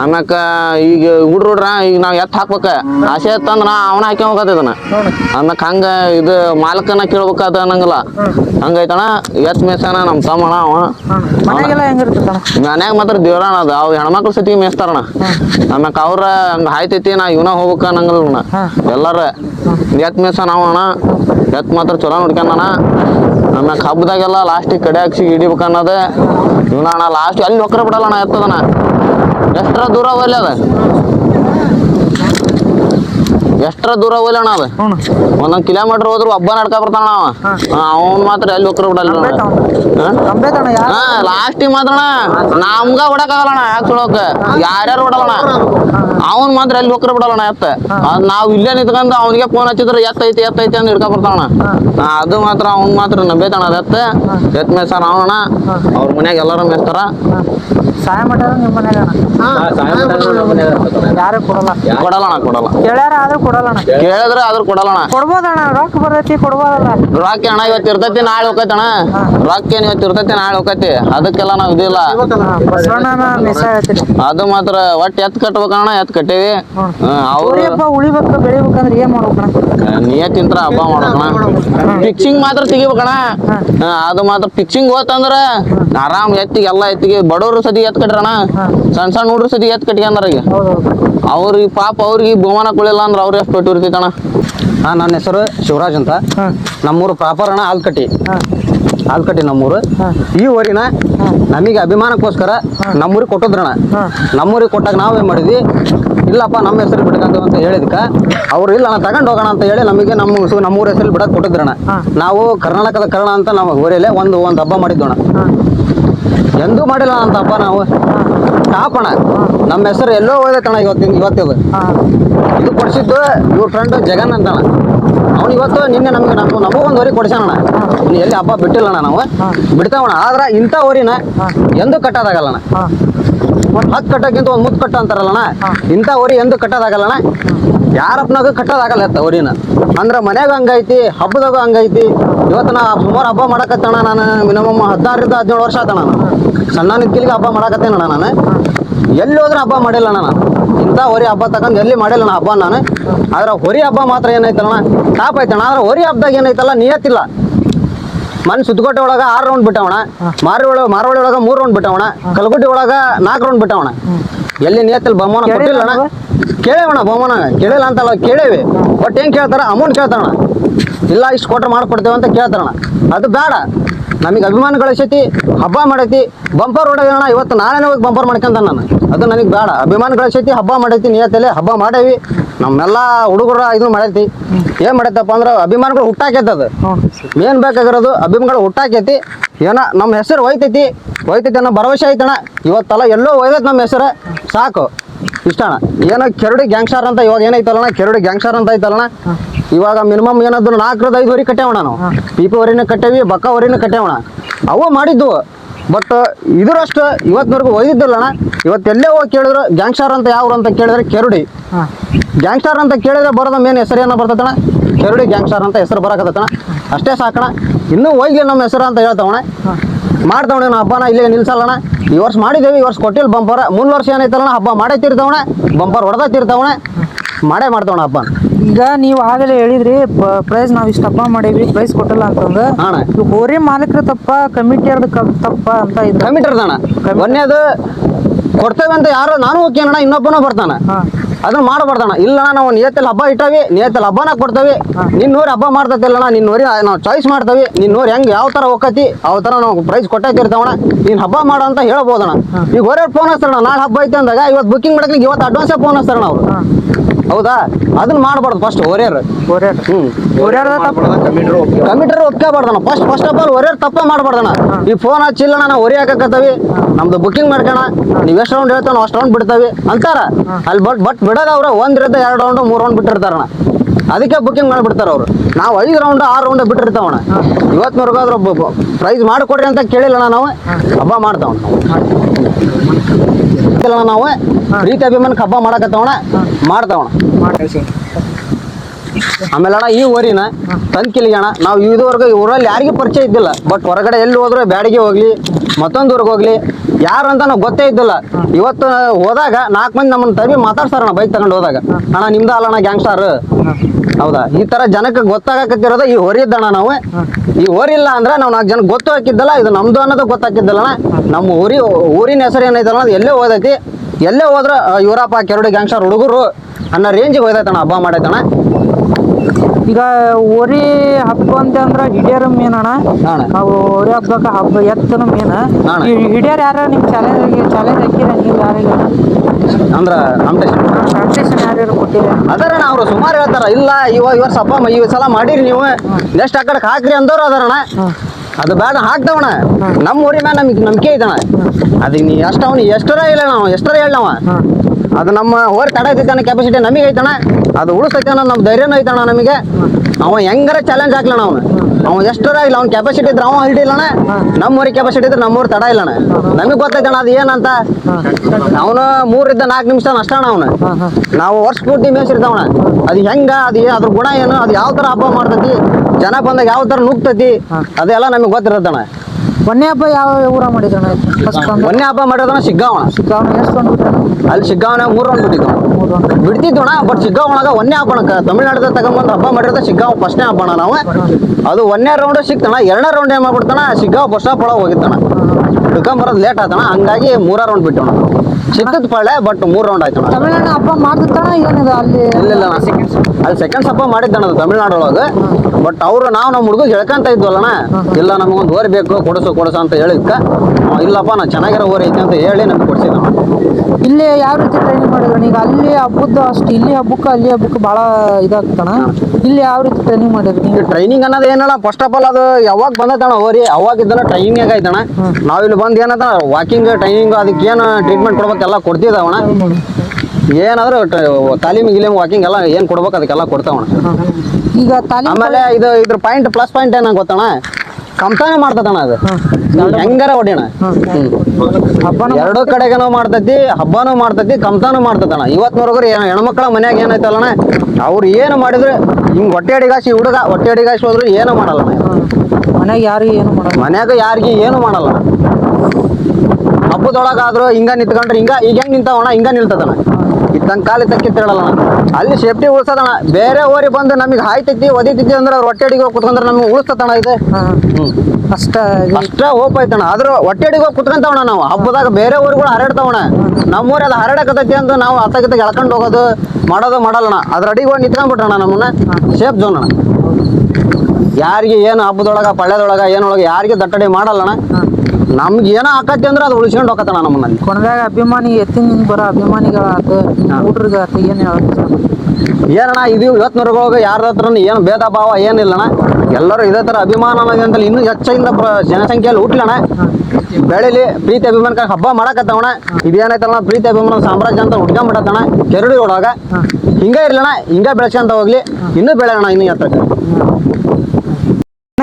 ಆಮ್ಯಾಕ ಈಗ ಹುಡ್ರು ಹುಡ್ರ ಈಗ ನಾವು ಎತ್ ಹಾಕ್ಬೇಕ. ಆಸೆ ಎತ್ತಂದ್ರ ಅವನ ಹಾಕಿ ಹೋಗತ್ತ ಇದನ್ನ. ಆಮ್ಯಾಕ ಹಂಗ ಇದು ಮಾಲಕನ ಕೇಳ್ಬೇಕಾದ ಅನ್ನಂಗಿಲ್ಲ. ಹಂಗೈತಣ ಎತ್ ಮೇಸನ ನಮ್ಮ ತಮ್ಮಣ ಅವ. ಮನ್ಯಾಗ ಮಾತ್ರ ದೇವ್ರಣ ಅದ ಅವ್ ಹೆಣ್ಮಕ್ಳು ಸತಿ ಮೇಸ್ತಾರಣ. ಆಮ್ಯಾಕ ಅವ್ರ ಹಂಗ ಹಾಯ್ತೈತಿ ನಾ ಇವನ ಹೋಗ್ಬೇಕ ಅನ್ನಂಗಿಲ್ಲ ಎಲ್ಲಾರ. ಎತ್ ಮೇಸಣ ಅವಣ್ಣ ಅಣ್ಣ ಎತ್ ಮಾತ್ರ ಚಲೋ ನೋಡ್ಕೊಂಡಣ ನನ್ನ ಹಬ್ಬದಾಗೆಲ್ಲ ಲಾಸ್ಟಿಗೆ ಕಡೆ ಹಾಕ್ಸಿ ಹಿಡಿಬೇಕು ಅನ್ನೋದು ಇವನ ಲಾಸ್ಟ್ ಅಲ್ಲಿ ಹೊಕ್ಕರ ಬಿಡಲ್ಲ ಅಣ್ಣ ಎತ್ತದಣ್ಣ ಎಷ್ಟರ ದೂರ ಹೋಗ್ಲಿ ಅದ? ಎಷ್ಟರ ದೂರ ಹೋಗ್ಲಿ ಅದ? ಒಂದೊಂದ್ ಕಿಲೋಮೀಟರ್ ಹೋದ್ರು ಒಬ್ಬ ನಡ್ಕ ಬರ್ತಾನ ಅವ. ಅವನ್ ಮಾತ್ರ ಎಲ್ಲಿ ಹೋಗ್ರ ಬಿಡಲ್ಲ ಲಾಸ್ಟಿಗೆ ಮಾತ್ರ ನಮ್ಗ ಹೊಡಕಾಗಲ್ಲಣ್ಣ ಯಾಕೆ ಸುಳೋಕ ಯಾರ್ಯಾರು ಹೊಡಲಣ ಅವನ್ ಮಾತ್ರ ಎಲ್ಲಿ ಹೋಗ್ರ ಬಿಡಲ್ಲಣ ಎತ್ತ. ಅದ್ ನಾವ್ ಇಲ್ಲೇ ನಿಂತ್ಕೊಂಡ್ ಅವನಿಗೆ ಫೋನ್ ಹಚ್ಚಿದ್ರೆ ಎತ್ತ ಐತಿ ಎತ್ತ ಐತಿ ಅಂತ ಹಿಡ್ಕ ಬರ್ತಾನ ಅದು ಮಾತ್ರ ಅವ್ನ್ ಮಾತ್ರ ನಂಬೇತಾನ ಅದ ಎತ್ತ. ಎತ್ ಮೇಸಾರ ಅವನ ಅವ್ರ ಮನ್ಯಾಗ ಎಲ್ಲಾರು ಮೇಸ್ತಾರ. ಸಹಾಯ ಮಾಡ್ಯಾರ ನಿಮ್ಮ ಮನ್ಯಾಗ? ಯಾರು ಕೊಡಲ್ಲ? ಕೊಡಲ್ಲಣ್ಣ ಕೊಡಲ್ಲ. ಆದ್ರೂ ಕೊಡಲ್ಲಣ್ಣ. ಕೇಳಿದ್ರೆ ಆದ್ರೂ ಕೊಡಲ್ಲಣ ಕೊಡ್ಬೋದಣ್ಣ ರೊಕ್ಕ ಬರ್ತೈತಿ ಕೊಡ್ಬೋದಲ್ಲ. ರೊಕ್ಕ ಅಣ್ಣ ಇವತ್ತು ಇರ್ತೈತಿ ನಾಳೆ ಹೋಗೈತಣ್ಣ ರೊಕ್ಕ ಏನ್ ಇವತ್ತು ಇರ್ತೈತಿ ನಾಳೆ ಹೋಗೈತಿ ಅದಕ್ಕೆಲ್ಲ ನಾವ್ ಇದಿಲ್ಲ. ಬಸವಣ್ಣನ ಮಿಸ ಹೇಳ್ತೀನಿ. ಅದು ಮಾತ್ರ ಒಟ್ಟು ಎತ್ ಕಟ್ಬೇಕಣ್ಣ ಎತ್ ಕಟ್ಟೇವಿ. ಅವ್ರು ಊರಿ ಹಬ್ಬ ಉಳಿಬೇಕು ಬೆಳಿಬೇಕಂದ್ರೆ ಏನ್ ಮಾಡ್ಬೇಕಣ್ಣ? ನಿಯತ್ತಿಂತ್ರ ಹಬ್ಬ ಮಾಡೋಣ ಫಿಕ್ಸಿಂಗ್ ಮಾತ್ರ ತೆಗಿಬೇಕಣ ಹಾ, ಅದು ಮಾತ್ರ ಫಿಕ್ಸಿಂಗ್ ಹೋತಂದ್ರ ಆರಾಮ್ ಎತ್ತಿಗೆ ಎಲ್ಲ ಎತ್ತಿಗೆ ಬಡವ್ರ ಸತಿ ಎತ್ ಕಟ್ರಣ ಸಣ್ಣ ಸಣ್ಣ ಹುಡ್ರ ಸತಿ ಎತ್ ಕಟ್ಟಿಗೆ ಈಗ. ಅವ್ರಿಗೆ ಪಾಪ ಅವ್ರಿಗೆ ಬಹುಮಾನ ಕೊಡಲಿಲ್ಲ ಅಂದ್ರೆ ಅವ್ರು ಎಷ್ಟು ಪೆಟ್ಟು ಕಣ? ಹಾ ನನ್ನ ಹೆಸರು ಶಿವರಾಜ್ ಅಂತ. ನಮ್ಮೂರು ಪ್ರಾಪರ್ ಅಣ್ಣ ಆಲ್ಕಟ್ಟಿ ಆಲ್ಕಟ್ಟಿ ನಮ್ಮೂರು. ಈ ಊರಿನ ನಮಗೆ ಅಭಿಮಾನಕ್ಕೋಸ್ಕರ ನಮ್ಮೂರಿಗೆ ಕೊಟ್ಟದ್ರಣ. ನಮ್ಮೂರಿಗೆ ಕೊಟ್ಟಾಗ ನಾವೇ ಮಾಡಿದ್ವಿ. ಇಲ್ಲಪ್ಪ ನಮ್ಮ ಹೆಸರು ಬಿಡ್ಕಂತೀವಿ ಅಂತ ಹೇಳಿದ್ಕ. ಅವ್ರು ಇಲ್ಲ ನಾನು ತಗೊಂಡು ಹೋಗೋಣ ಅಂತ ಹೇಳಿ ನಮಗೆ ನಮ್ಮ ನಮ್ಮೂರ ಹೆಸರು ಬಿಡಕ್ಕೆ ಕೊಟ್ಟಿದ್ರಣ. ನಾವು ಕರ್ನಾಟಕದ ಕರ್ಣ ಅಂತ ನಾವು ಊರಲ್ಲೇ ಒಂದು ಒಂದು ಹಬ್ಬ ಮಾಡಿದ್ದೋಣ. ಎಂದೂ ಮಾಡಿಲ್ಲ ಅಂತ ಹಬ್ಬ ನಾವು. ಟಾಪಣ ನಮ್ಮ ಹೆಸರು ಎಲ್ಲೋ ಹೋಯ್ತಣ್ಣ ಇವತ್ತಿನ ಇವತ್ತಿದು ಇದು ಕೊಡಿಸಿದ್ದು ಇವ್ರ ಫ್ರೆಂಡ್ ಜಗನ್ ಅಂತಣ್ಣ ಅವ್ನು ಇವತ್ತು ನಿನ್ನೆ ನಮ್ಗೆ ನಮ್ಮ ನಮಗೊಂದು ಹೊರಿ ವರಿ ನೀನು ಎಲ್ಲಿ ಹಬ್ಬ ಬಿಟ್ಟಿಲ್ಲಣ್ಣ ನಾವು. ಬಿಡ್ತಾವಣ ಆದ್ರೆ ಇಂಥ ಹೊರಿನ ಎಂದೂ ಕಟ್ಟೋದಾಗಲ್ಲಣ್ಣ ಒಂದು ಹತ್ತು ಕಟ್ಟಕ್ಕಿಂತ ಒಂದು ಮುತ್ತು ಕಟ್ಟ ಅಂತಾರಲ್ಲಣ್ಣ ಇಂಥ ಹೊರಿ ಎಂದು ಕಟ್ಟೋದಾಗಲ್ಲಣ್ಣ ಯಾರಪ್ಪನಾಗ ಕಟ್ಟೋದಾಗಲ್ಲ ಎತ್ತ ವರಿನ ಅಂದ್ರೆ ಮನ್ಯಾಗ ಹಂಗೈತಿ, ಹಬ್ಬದಾಗ ಹಂಗೈತಿ. ಇವತ್ತು ನಾ ಸುಮಾರು ಹಬ್ಬ ಮಾಡಕತ್ತಣ ನಾನು, ಮಿನಿಮಮ್ ಹದಿನಾರರಿಂದ ಹದಿನೇಳು ವರ್ಷ ಆತಣ ನಾನು. ಸಣ್ಣ ನಿಂತಿಲಿಗೆ ಹಬ್ಬ ಮಾಡಕತ್ತೇನಣ ನಾನು. ಎಲ್ಲಿ ಹೋದ್ರೆ ಹಬ್ಬ ಮಾಡಿಲ್ಲ ನಾನು. ಇಂಥ ಹೊರಿ ಹಬ್ಬ ತಗೊಂಡು ಎಲ್ಲಿ ಮಾಡಿಲ್ಲ ನಾನು ಹಬ್ಬ ನಾನು. ಆದ್ರೆ ಹೊರಿ ಹಬ್ಬ ಮಾತ್ರ ಏನೈತಲ್ಲ ಟಾಪ್ ಐತಣ್ಣ. ಆದ್ರೆ ಹೊರಿ ಹಬ್ಬದಾಗ ಏನೈತಲ್ಲ, ನಿಯತ್ತಿಲ್ಲ. ಮನ್ ಸುತ್ತಕೋಟೆ ಒಳಗ ಆರು ರೌಂಡ್ ಬಿಟ್ಟವಣ ಮಾರಿ ಒಳಗ ಒಳಗ ಮೂರ್ ರೌಂಡ್ ಬಿಟ್ಟವಣ ಕಲಗುಟ್ಟಿ ಒಳಗ ನಾಲ್ಕು ರೌಂಡ್ ಬಿಟ್ಟವಣ ಎಲ್ಲಿ ನಿಯತ್ತಿಲ್ಲ, ಬಹುಮಾನ ಕೊಟ್ಟಿಲ್ಲಣ್ಣ ಕೇಳೇವಣ ಬಹುಮಾನ? ಕೇಳಿಲ್ಲ ಅಂತಲ್ಲ, ಕೇಳೇವಿ. ಬಟ್ ಏನು ಕೇಳ್ತಾರ? ಅಮೌಂಟ್ ಕೇಳ್ತಾರಣ. ಇಲ್ಲ, ಇಷ್ಟು ಕೊಟ್ರೆ ಮಾಡ್ಕೊಡ್ತೇವೆ ಅಂತ ಕೇಳ್ತಾರಣ. ಅದು ಬೇಡ ನಮಗೆ ಅಭಿಮಾನ ಗಳಿಸೈತಿ ಹಬ್ಬ ಮಾಡೈತಿ. ಬಂಪರ್ ಹೊಡೆಯೋಣ ಇವತ್ತು ನಾಳೆನೇ ಹೋಗಿ ಬಂಪರ್ ಮಾಡ್ಕೊಂತ ನಾನು. ಅದು ನನಗೆ ಬೇಡ ಅಭಿಮಾನ ಗಳಿಸೈತಿ ಹಬ್ಬ ಮಾಡೈತಿ ನಿಯತ್ತಲೆ. ಹಬ್ಬ ಮಾಡೇವಿ. ನಮ್ಮೆಲ್ಲ ಹುಡುಗರ ಇದು ಮಾಡೈತಿ. ಏನು ಮಾಡೈತಪ್ಪ ಅಂದ್ರೆ, ಅಭಿಮಾನಗಳು ಹುಟ್ಟಾಕೈತೆ ಅದು. ಏನು ಬೇಕಾಗಿರೋದು ಅಭಿಮಾನಗಳು ಹುಟ್ಟಾಕೈತಿ. ಏನ ನಮ್ಮ ಹೆಸರು ಹೋಯ್ತೈತಿ. ಹೋಯ್ತೈತಿ ಅನ್ನೋ ಭರವಸೆ ಐತಣ ಇವತ್ತಲ್ಲ ಎಲ್ಲೋ ಹೋಯ್ತೈತಿ ನಮ್ಮ ಹೆಸರು. ಸಾಕು. ಇಷ್ಟಣ ಏನೋ ಕೆರಡಿ ಗ್ಯಾಂಗ್ಸ್ಟಾರ್ ಅಂತ ಇವಾಗ ಏನೈತಲ್ಲಣ್ಣ ಕೆರಡಿ ಗ್ಯಾಂಗ್ಸ್ಟಾರ್ ಅಂತ ಐತಲ್ಲಣ್ಣ. ಇವಾಗ ಮಿನಿಮಮ್ ಏನಾದ್ರು ನಾಲ್ಕರದ ಐದು ವರಿ ಕಟ್ಟೇವಣ ನಾವು. ಪೀಪಿ ವರಿನ ಕಟ್ಟೇವಿ ಬಕ್ಕ ವರಿನ ಕಟ್ಟೇವಣ ಅವು ಮಾಡಿದ್ವು ಬಟ್ ಇದರಷ್ಟು ಇವತ್ತಿನವರೆಗೂ ಒಯ್ದಿದ್ದಿಲ್ಲಣ್ಣ. ಇವತ್ತು ಎಲ್ಲೇ ಹೋಗಿ ಕೇಳಿದ್ರು ಗ್ಯಾಂಗ್ಸ್ಟಾರ್ ಅಂತ ಯಾವ್ರು ಅಂತ ಕೇಳಿದ್ರೆ ಕೆರಡಿ. ಗ್ಯಾಂಗ್ಸ್ಟಾರ್ ಅಂತ ಕೇಳಿದ್ರೆ ಬರೋದ ಮೇನ್ ಹೆಸರು ಏನೋ ಬರ್ತದಣ ಕೆರಡಿ ಗ್ಯಾಂಗ್ಸ್ಟಾರ್ ಅಂತ ಹೆಸರು ಬರಕತ್ತಣ ಅಷ್ಟೇ ಸಾಕಣ ಇನ್ನೂ ಹೋಗ್ಲಿ ನಮ್ಮ ಹೆಸರು ಅಂತ ಹೇಳ್ತಾವಣ ಮಾಡ್ತಾವಣ ನಾವು ಹಬ್ಬನ ಇಲ್ಲೇ ನಿಲ್ಸಲ್ಲಣ ಈ ವರ್ಷ ಮಾಡಿದ್ದೇವೆ ಈ ವರ್ಷ ಕೊಟ್ಟಿಲ್ಲ ಬಂಪರ. ಮುಂದ್ ವರ್ಷ ಏನೈತಲ್ಲಣ ಹಬ್ಬ ಮಾಡೈತಿರ್ತಾವಣ ಬಂಪರ್ ಹೊಡೆದೈತಿರ್ತಾವಣ ಮಾಡೇ ಮಾಡ್ತಾವಣ ಹಬ್ಬ. ಈಗ ನೀವು ಆಗಲೇ ಹೇಳಿದ್ರಿ ಪ್ರೈಸ್ ನಾವು ಇಷ್ಟು ಹಬ್ಬ ಮಾಡೇವಿ ಪ್ರೈಸ್ ಕೊಟ್ಟಲ್ಲ ಅಂತಂದು. ಅಣ್ಣ. ಹೋರಿ ಮಾಲೀಕರ ತಪ್ಪ ಕಮಿಟಿ ಕಮಿಟಿಯರ್ದ ತಪ್ಪ ಅಂತ ಇದ್ರ ಅಣ್ಣ. ಒಂದೇದು ಕೊಡ್ತೇವೆ ಅಂತ ಯಾರು ನಾನು ಓಕೆ ಅಣ್ಣ ಇನ್ನೊಬ್ಬನೂ ಬರ್ತಾನ. ಅದನ್ನ ಮಾಡಬಾರ್ದಣ್ಣ ಇಲ್ಲ ನಾವು ನಿಯತ್ತಲ್ಲಿ ಹಬ್ಬ ಇಟ್ಟವಿ ನಿಯತ್ತಲ್ಲಿ ಹಬ್ಬನ ಕೊಡ್ತೇವೆ. ನಿನ್ನ ನೋಡಿ ಹಬ್ಬ ಮಾಡ್ತೈತಿಲ್ಲಣ್ಣ ನಿನ್ನ ನೋಡಿ ನಾವು ಚಾಯ್ಸ್ ಮಾಡ್ತೇವೆ. ನಿನ್ನ ನೋಡಿ ಹೆಂಗ್ ಯಾವ ತರ ಹೋಗತಿ ಯಾವ ತರ ನಾವು ಪ್ರೈಸ್ ಕೊಟ್ಟೈತಿರ್ತಾವಣ ನೀನ್ ಹಬ್ಬ ಮಾಡು ಅಂತ ಹೇಳ್ಬೋದಣ್ಣ ಈಗ ಹೊರ ಫೋನ್ ಹಚ್ತಾರಣ ನಾಳೆ ಹಬ್ಬ ಐತೆ ಅಂದಾಗ ಇವತ್ತು ಬುಕಿಂಗ್ ಮಾಡಕ್ಕೆ ಇವತ್ತು ಅಡ್ವಾನ್ಸೇ ಫೋನ್ ಹಚ್ತಾರಣ ಅವ್ರು. ಹೌದಾ? ಅದನ್ನ ಮಾಡಬಾರ್ದು ಫಸ್ಟ್ ಓರಿಯರ್ ಓರಿಯರ್ ಕಂಪ್ಯೂಟರ್ ಕಮಿಟರ್ ಒಪ್ಕೋಬಾರ್ದಣ್ಣ. ಫಸ್ಟ್ ಫಸ್ಟ್ ಆಫ್ ಆಲ್ ಓರಿಯರ್ ತಪ್ಪ ಮಾಡಬಾರ್ದಣ್ಣ. ಈ ಫೋನ್ ಹಚ್ಚಿಲ್ಲ ನಾವು ಓರಿ ಹಾಕಕತ್ತವಿ. ನಮ್ದು ಬುಕಿಂಗ್ ಮಾಡ್ಕೋಣ. ನೀವು ಎಷ್ಟು ರೌಂಡ್ ಹೇಳ್ತಾನೋ ಅಷ್ಟು ರೌಂಡ್ ಬಿಡ್ತಾವೆ. ಅಂತಾರ? ಅಲ್ಲಿ ಬಟ್ ಬಟ್ ಬಿಡೋದು ಅವ್ರ ಒಂದ್ರಿಂದ ಎರಡು ರೌಂಡ್ ಮೂರು ರೌಂಡ್ ಬಿಟ್ಟಿರ್ತಾರಣ್ಣ. ಅದಕ್ಕೆ ಬುಕಿಂಗ್ ಮಾಡಿಬಿಡ್ತಾರೆ ಅವ್ರು. ನಾವು ಐದು ರೌಂಡ್ ಆರು ರೌಂಡ್ ಬಿಟ್ಟಿರ್ತಾವಣ ಇವತ್ತಿನವರೆಗೂ ಅದ್ರ ಪ್ರೈಸ್ ಮಾಡಿಕೊಡ್ರಿ ಅಂತ ಕೇಳಿಲ್ಲಣ್ಣ ನಾವು. ಹಬ್ಬ ಮಾಡ್ತಾವಣ್ಣ. ನಾವು ನಾವು ಪ್ರೀತಿ ಅಭಿಮಾನಕ್ಕೆ ಹಬ್ಬ ಮಾಡಕತ್ತವಣ ಮಾಡ್ತಾವಣ. ಆಮೇಲೆ ಅಣ್ಣ ಈ ಊರಿನ ತಂದ್ಕಿಲಿಗೆ ಅಣ್ಣ ನಾವು ಇದುವರೆಗೂ ಊರಲ್ಲಿ ಯಾರಿಗೂ ಪರಿಚಯ ಇದ್ದಿಲ್ಲ. ಬಟ್ ಹೊರಗಡೆ ಎಲ್ಲಿ ಹೋದ್ರೆ ಬ್ಯಾಡಿಗೆ ಹೋಗ್ಲಿ ಮತ್ತೊಂದು ಊರಿಗೆ ಹೋಗ್ಲಿ ಯಾರು ಅಂತ ನಾವು ಗೊತ್ತೇ ಇದ್ದಿಲ್ಲ. ಇವತ್ತು ಹೋದಾಗ ನಾಲ್ಕು ಮಂದಿ ನಮ್ಮನ್ನ ತರಬಿ ಮಾತಾಡ್ಸಾರಣ ಬೈಕ್ ತಗೊಂಡು ಹೋದಾಗ. ಅಣ್ಣ, ನಿಮ್ದ ಅಲ್ಲಣ್ಣ ಗ್ಯಾಂಗ್ಸ್ಟಾರ್ ಹೌದಾ? ಈ ತರ ಜನಕ್ಕೆ ಗೊತ್ತಾಗಕತ್ತಿರೋದು ಈ ಹೊರಿದ್ದಣ್ಣ ನಾವು. ಈ ಹೊರಿಲ್ಲ ಅಂದ್ರೆ ನಾವು ನಾಲ್ಕು ಜನ ಗೊತ್ತು ಹಾಕಿದ್ದಲ್ಲ, ಇದು ನಮ್ದು ಅನ್ನೋದು ಗೊತ್ತಾಕಿದ್ದಲ್ಲಣ್ಣ ನಮ್ಮ ಊರಿ ಊರಿನ ಹೆಸರು ಏನೈತಲ್ಲ ಎಲ್ಲೇ ಹೋದೈತಿ. ಎಲ್ಲೇ ಹೋದ್ರ ಇವರಪ್ಪ ಕೆರಡು ಗ್ಯಾಂಗ್ಸ್ಟರ್ ಹುಡುಗರು ಅನ್ನೋ ರೇಂಜಿಗೆ ಹೋಯ್ತಾಯ್ತಣ ಹಬ್ಬ ಮಾಡೈತಣ ಈಗ ಓರಿ ಹಬ್ಬ ಅಂತ ಅಂದ್ರ ಹಿಡಿಯರ ಮೇನ್ ಅಣ್ಣ. ಅವು ಹೋರಿ ಹಬ್ಬಕ್ಕ ಹಬ್ಬ ಎತ್ತನ ಮೇನ್ ಹಿಡಿಯರ್ ಯಾರ ನಿಮ್ ಚಾಲೆಂಜ್ ಚಾಲೆಂಜ್ ಹಾಕಿರ ನೀವು ಯಾರಿಗ ಅಂದ್ರ ಕಾಂಪಿಟೇಷನ್ ಯಾರ್ಯಾರು ಕೊಟ್ಟಿಲ್ಲ ಅದರಣ ಅವ್ರು ಸುಮಾರು ಹೇಳ್ತಾರ ಇಲ್ಲ ಇವ ಇವತ್ತು ಸಪ್ಪ ಈ ಸಲ ಮಾಡಿರಿ ನೀವು. ನೆಕ್ಸ್ಟ್ ಆ ಕಡೆ ಹಾಕ್ರಿ ಅಂದವ್ರು ಅದರಣ ಅದು ಬೇಡ ಹಾಕ್ತವಣ ನಮ್ಮ ಊರಿ ಮ್ಯಾಲ ನಮ್ಗೆ ನಂಬಿಕೆ ಐತಣ ಅದಕ್ಕೆ ನೀ ಎಷ್ಟು ಅವನು ಎಷ್ಟರ ಇಲ್ಲ ನಾವು ಎಷ್ಟರ ಹೇಳವ ಅದು ನಮ್ಮ ಓರ್ ತಡ ಐತೈತಣ ಕೆಪಾಸಿಟಿ ನಮಗೆ ಐತಣ ಅದು ಉಳಿಸೈತಣ ನಮ್ಮ ಧೈರ್ಯನೂ ಐತಣ ನಮಗೆ. ಅವ ಹೆಂಗಾರ ಚಾಲೆಂಜ್ ಹಾಕ್ಲಣ ಅವನು. ಅವ್ನು ಎಷ್ಟರ ಇಲ್ಲ, ಅವ್ನ ಕೆಪಾಸಿಟಿ ಇದ್ರೆ ಅವ ಹಿಡಿಲ್ಲಣ ನಮ್ಮೂರಿಗೆ ಕೆಪಾಸಿಟಿ ಇದ್ರೆ ನಮ್ಮೂರು ತಡ ಇಲ್ಲಣ ನಮಗೆ ಗೊತ್ತೈತಣ ಅದು ಏನಂತ? ಅವನು ಮೂರಿಂದ ನಾಲ್ಕು ನಿಮಿಷ ಅಷ್ಟಣ ಅವನು. ನಾವು ವರ್ಷ ಪೂರ್ತಿ ಮೇಯಿಸಿರ್ತಾವಣ ಅದು ಹೆಂಗ, ಅದು ಅದ್ರ ಗುಣ ಏನು, ಅದು ಯಾವ ಥರ ಹಬ್ಬ ಮಾಡ್ತೈತಿ, ಜನ ಬಂದಾಗ ಯಾವ ಥರ ನುಗ್ತೈತಿ, ಅದೆಲ್ಲ ನಮಗೆ ಗೊತ್ತಿರತ್ತಣ ಮೊನ್ನೆ ಹಬ್ಬ ಯಾವ ಊರ ಮಾಡಿದ್ರಣ ಮೊನ್ನೆ ಹಬ್ಬ ಮಾಡಿರೋದಣ ಸಿಗ್ಗಾವಣ ಸಿಗ್ಗಾವಣ ಎಷ್ಟು ಅಲ್ಲಿ ಸಿಗ್ಗಾವಣ ಮೂರು ರೌಂಡ್ ಬಿಟ್ಟಿದ್ವು ಬಿಡ್ತಿದ್ವಣ ಬಟ್ ಸಿಗ್ಗಾವಣಾಗ ಒಂದೇ ಹಬ್ಬಣ ತಮಿಳ್ನಾಡದ ತಗೊಂಬಂದು ಹಬ್ಬ ಮಾಡಿರೋದ ಸಿಗ್ಗಾವ ಫಸ್ಟ್ನೇ ಹಬ್ಬಣ ನಾವು. ಅದು ಒಂದನೇ ರೌಂಡ್ ಸಿಗ್ತಾನ ಎರಡನೇ ರೌಂಡ್ ಏನ್ ಮಾಡ್ಬಿಡ್ತಾನ ಸಿಗ್ಗಾವ್ ಬಸ್ ಸ್ಟಾಪ್ ಒಳಗೆ ಹೋಗಿತ್ತಾನ ಬರೋದು ಲೇಟ್ ಆತಣ ಹಂಗಾಗಿ ಮೂರ ರೌಂಡ್ ಬಿಟ್ಟವಣ ಸಿಕ್ತದ ಪಳ್ಳೆ ಬಟ್ ಮೂರ್ ರೌಂಡ್ ಆಯ್ತಣ ತಮಿಳ್ನಾಡು ಹಬ್ಬ ಮಾಡ್ತಿರ್ತಾನ ಏನಿದೆ ಅಲ್ಲಿ ಇಲ್ಲ ಇಲ್ಲ ಅಲ್ಲಿ ಸೆಕೆಂಡ್ ಹಬ್ಬ ಮಾಡಿದ್ದಣ ಅದು ತಮಿಳ್ನಾಡು ಒಳಗೆ ಬಟ್ ಅವರು ನಾವು ನಮ್ಮ ಹುಡುಗ ಹೇಳ್ಕೊಂತ ಇದ್ವಲ್ಲಣ್ಣ ಇಲ್ಲ ನಮಗೊಂದು ಓರಿ ಬೇಕು ಕೊಡಿಸು ಕೊಡಿಸು ಅಂತ ಹೇಳಿದ್ಕ ಅವ ಇಲ್ಲಪ್ಪ ನಾ ಚೆನ್ನಾಗಿರೋ ಓರಿ ಐತೆ ಅಂತ ಹೇಳಿ ನಮ್ಗೆ ಕೊಡ್ಸಿದ್ದಣ ಇಲ್ಲಿ ಯಾವ ರೀತಿ ಟ್ರೈನಿಂಗ್ ಮಾಡಿದ್ರು? ಈಗ ಅಲ್ಲಿ ಹಬ್ಬದ್ದು ಅಷ್ಟು ಇಲ್ಲಿ ಹಬ್ಬಕ್ಕೆ ಅಲ್ಲಿ ಹಬ್ಬಕ್ಕೆ ಭಾಳ ಇದಾಗ್ತಾನ ಇಲ್ಲಿ ಯಾವ ರೀತಿ ಟ್ರೈನಿಂಗ್ ಮಾಡಿದ್ರಿ ಈಗ ಟ್ರೈನಿಂಗ್ ಅನ್ನೋದು ಏನಲ್ಲ ಫಸ್ಟ್ ಆಫ್ ಆಲ್ ಅದು ಯಾವಾಗ ಬಂದತಣ ಹೋರಿ? ಅವಾಗ ಇದ್ದಲ್ಲ ಟ್ರೈನಿಂಗ್ ಐತಣ ನಾವ್ ಇಲ್ಲಿ ಬಂದು ಏನಂತ ವಾಕಿಂಗ್ ಟ್ರೈನಿಂಗ್ ಅದಕ್ಕೆ ಏನು ಟ್ರೀಟ್ಮೆಂಟ್ ಕೊಡ್ಬೇಕೆಲ್ಲ ಕೊಡ್ತಿದ್ದಾವಣ ಏನಾದ್ರೂ ತಾಲೀಮ್ ಗಿಲೀಮ್ ವಾಕಿಂಗ್ ಎಲ್ಲ ಏನು ಕೊಡ್ಬೇಕು ಅದಕ್ಕೆಲ್ಲ ಕೊಡ್ತಾವಣ ಈಗ ತಾಲೀಮ್ ಆಮೇಲೆ ಇದು ಇದ್ರ ಪಾಯಿಂಟ್ ಪ್ಲಸ್ ಪಾಯಿಂಟ್ ಏನ ಗೊತ್ತಣ ಕಂತಾನೆ ಮಾಡ್ತದಣ ಅದು. ಹೆಂಗಾರ ಹೊಡಿಯಣ ಎರಡು ಕಡೆಗನೂ ಮಾಡ್ತೈತಿ ಹಬ್ಬನೂ ಮಾಡ್ತೈತಿ ಕಂಪ್ತಾನು ಮಾಡ್ತದಣ ಇವತ್ತಿನವರೆಗೂ ಹೆಣ್ಮಕ್ಳ ಮನ್ಯಾಗ ಏನೈತಲ್ಲಣ ಅವ್ರು ಏನು ಮಾಡಿದ್ರೆ ಹಿಂಗ್ ಹೊಟ್ಟೆ ಅಡಿಗಾಸಿ ಹುಡುಗ ಹೊಟ್ಟೆ ಅಡಿಗಾಸಿ ಹೋದ್ರು ಏನು ಮಾಡಲ್ಲ ಮನೆಗೆ ಯಾರಿಗೆ ಏನು ಮಾಡಲ್ಲ. ಮನ್ಯಾಗ ಯಾರಿಗೆ ಏನು ಮಾಡಲ್ಲ ಹಬ್ಬದೊಳಗಾದ್ರು ಹಿಂಗ ನಿಂತ್ಕೊಂಡ್ರೆ ಹಿಂಗ ಈಗ ಹೆಂಗ್ ನಿಂತಾವಣ ಹಿಂಗ ನಿಲ್ತದಣ ಇತ್ತಂಗ್ ಕಾಲಿ ತಕ್ಕಿತ್ತಿರಲ್ಲ ಅಲ್ಲಿ ಸೇಫ್ಟಿ ಉಳ್ಸದಣ. ಬೇರೆ ಊರಿಗೆ ಬಂದು ನಮಗೆ ಹಾಯ್ತಿದ್ದಿ ಒದಿತಿದ್ದಿ ಅಂದ್ರೆ ಅವ್ರು ಹೊಟ್ಟೆ ಅಡಿಗೆ ಹೋಗಿ ಕುತ್ಕೊಂಡ್ರೆ ನಮ್ಗೆ ಉಳಿಸ್ತದಣ ಇದು. ಅಷ್ಟೇ ಅಷ್ಟೇ ಹೋಪ್ ಆಯ್ತಣ ಆದ್ರೂ ಹೊಟ್ಟೆ ಅಡಿಗೆ ಹೋಗಿ ಕುತ್ಕೊಂತವಣ ನಾವು. ಹಬ್ಬದಾಗ ಬೇರೆ ಊರುಗಳು ಹರಡ್ತಾವಣ. ನಮ್ಮೂರ ಅದು ಹರಡಕತೈತಿ ಅಂತ ನಾವು ಅತ್ತಗಿತ್ತ ಎಳ್ಕೊಂಡು ಹೋಗೋದು ಮಾಡೋದು ಮಾಡಲ್ಲಣ ಅದ್ರ ಅಡಿಗೆ ಹೋಗಿ ನಿಂತ್ಕೊಂಡ್ಬಿಟ್ರಣ ನಮ್ಮನ್ನ. ಸೇಫ್ ಜೋನ್ ಅಣ್ಣ. ಯಾರಿಗೆ ಏನು ಹಬ್ಬದೊಳಗ ಪಳ್ಳೆದೊಳಗ ಏನೊಳಗ ಯಾರಿಗೆ ದಟ್ಟಡಿ ಮಾಡಲ್ಲಣ ನಮ್ಗೆ ಏನೋ ಆಕತಿ ಅಂದ್ರೆ ಅದು ಉಳಿಸ್ಕೊಂಡು ಹೋಗತ್ತಣ ನಮ್ಮನಲ್ಲಿ ಕೊನೆದಾಗ ಅಭಿಮಾನಿ ಎತ್ತಿನ ಬರೋ ಅಭಿಮಾನಿಗಳಾತ ಹುಡ್ರಿಗಾತ ಏನು ಏನಣ್ಣ ಇದು ಇವತ್ತಿನವರೆಗೆ ಯಾರ ಹತ್ರ ಏನು ಭೇದ ಭಾವ ಏನಿಲ್ಲಣ್ಣ ಎಲ್ಲರೂ ಇದೇ ಥರ ಅಭಿಮಾನ ಅಂತಲ್ಲಿ ಇನ್ನೂ ಹೆಚ್ಚಿಂದ ಜನಸಂಖ್ಯೆಯಲ್ಲಿ ಹುಟ್ಲಣ್ಣ ಬೆಳಿಲಿ ಪ್ರೀತಿ ಅಭಿಮಾನಕ್ಕೆ ಹಬ್ಬ ಮಾಡಕತ್ತವಣ ಇದೇನೈತಲ್ಲ ಪ್ರೀತಿ ಅಭಿಮಾನ ಸಾಮ್ರಾಜ್ಯ ಅಂತ ಹುಡ್ಕೊಂಡ್ಬಿಡತ್ತಣ ಕೆರಡಿ ಒಳಗ ಹಿಂಗ ಇರ್ಲಣ್ಣ ಹಿಂಗ ಬೆಳೆಸ್ಕೊಂತ ಹೋಗ್ಲಿ. ಇನ್ನೂ ಬೆಳೆಯೋಣ ಇನ್ನೂ ಎತ್ತಕ್ಕೆ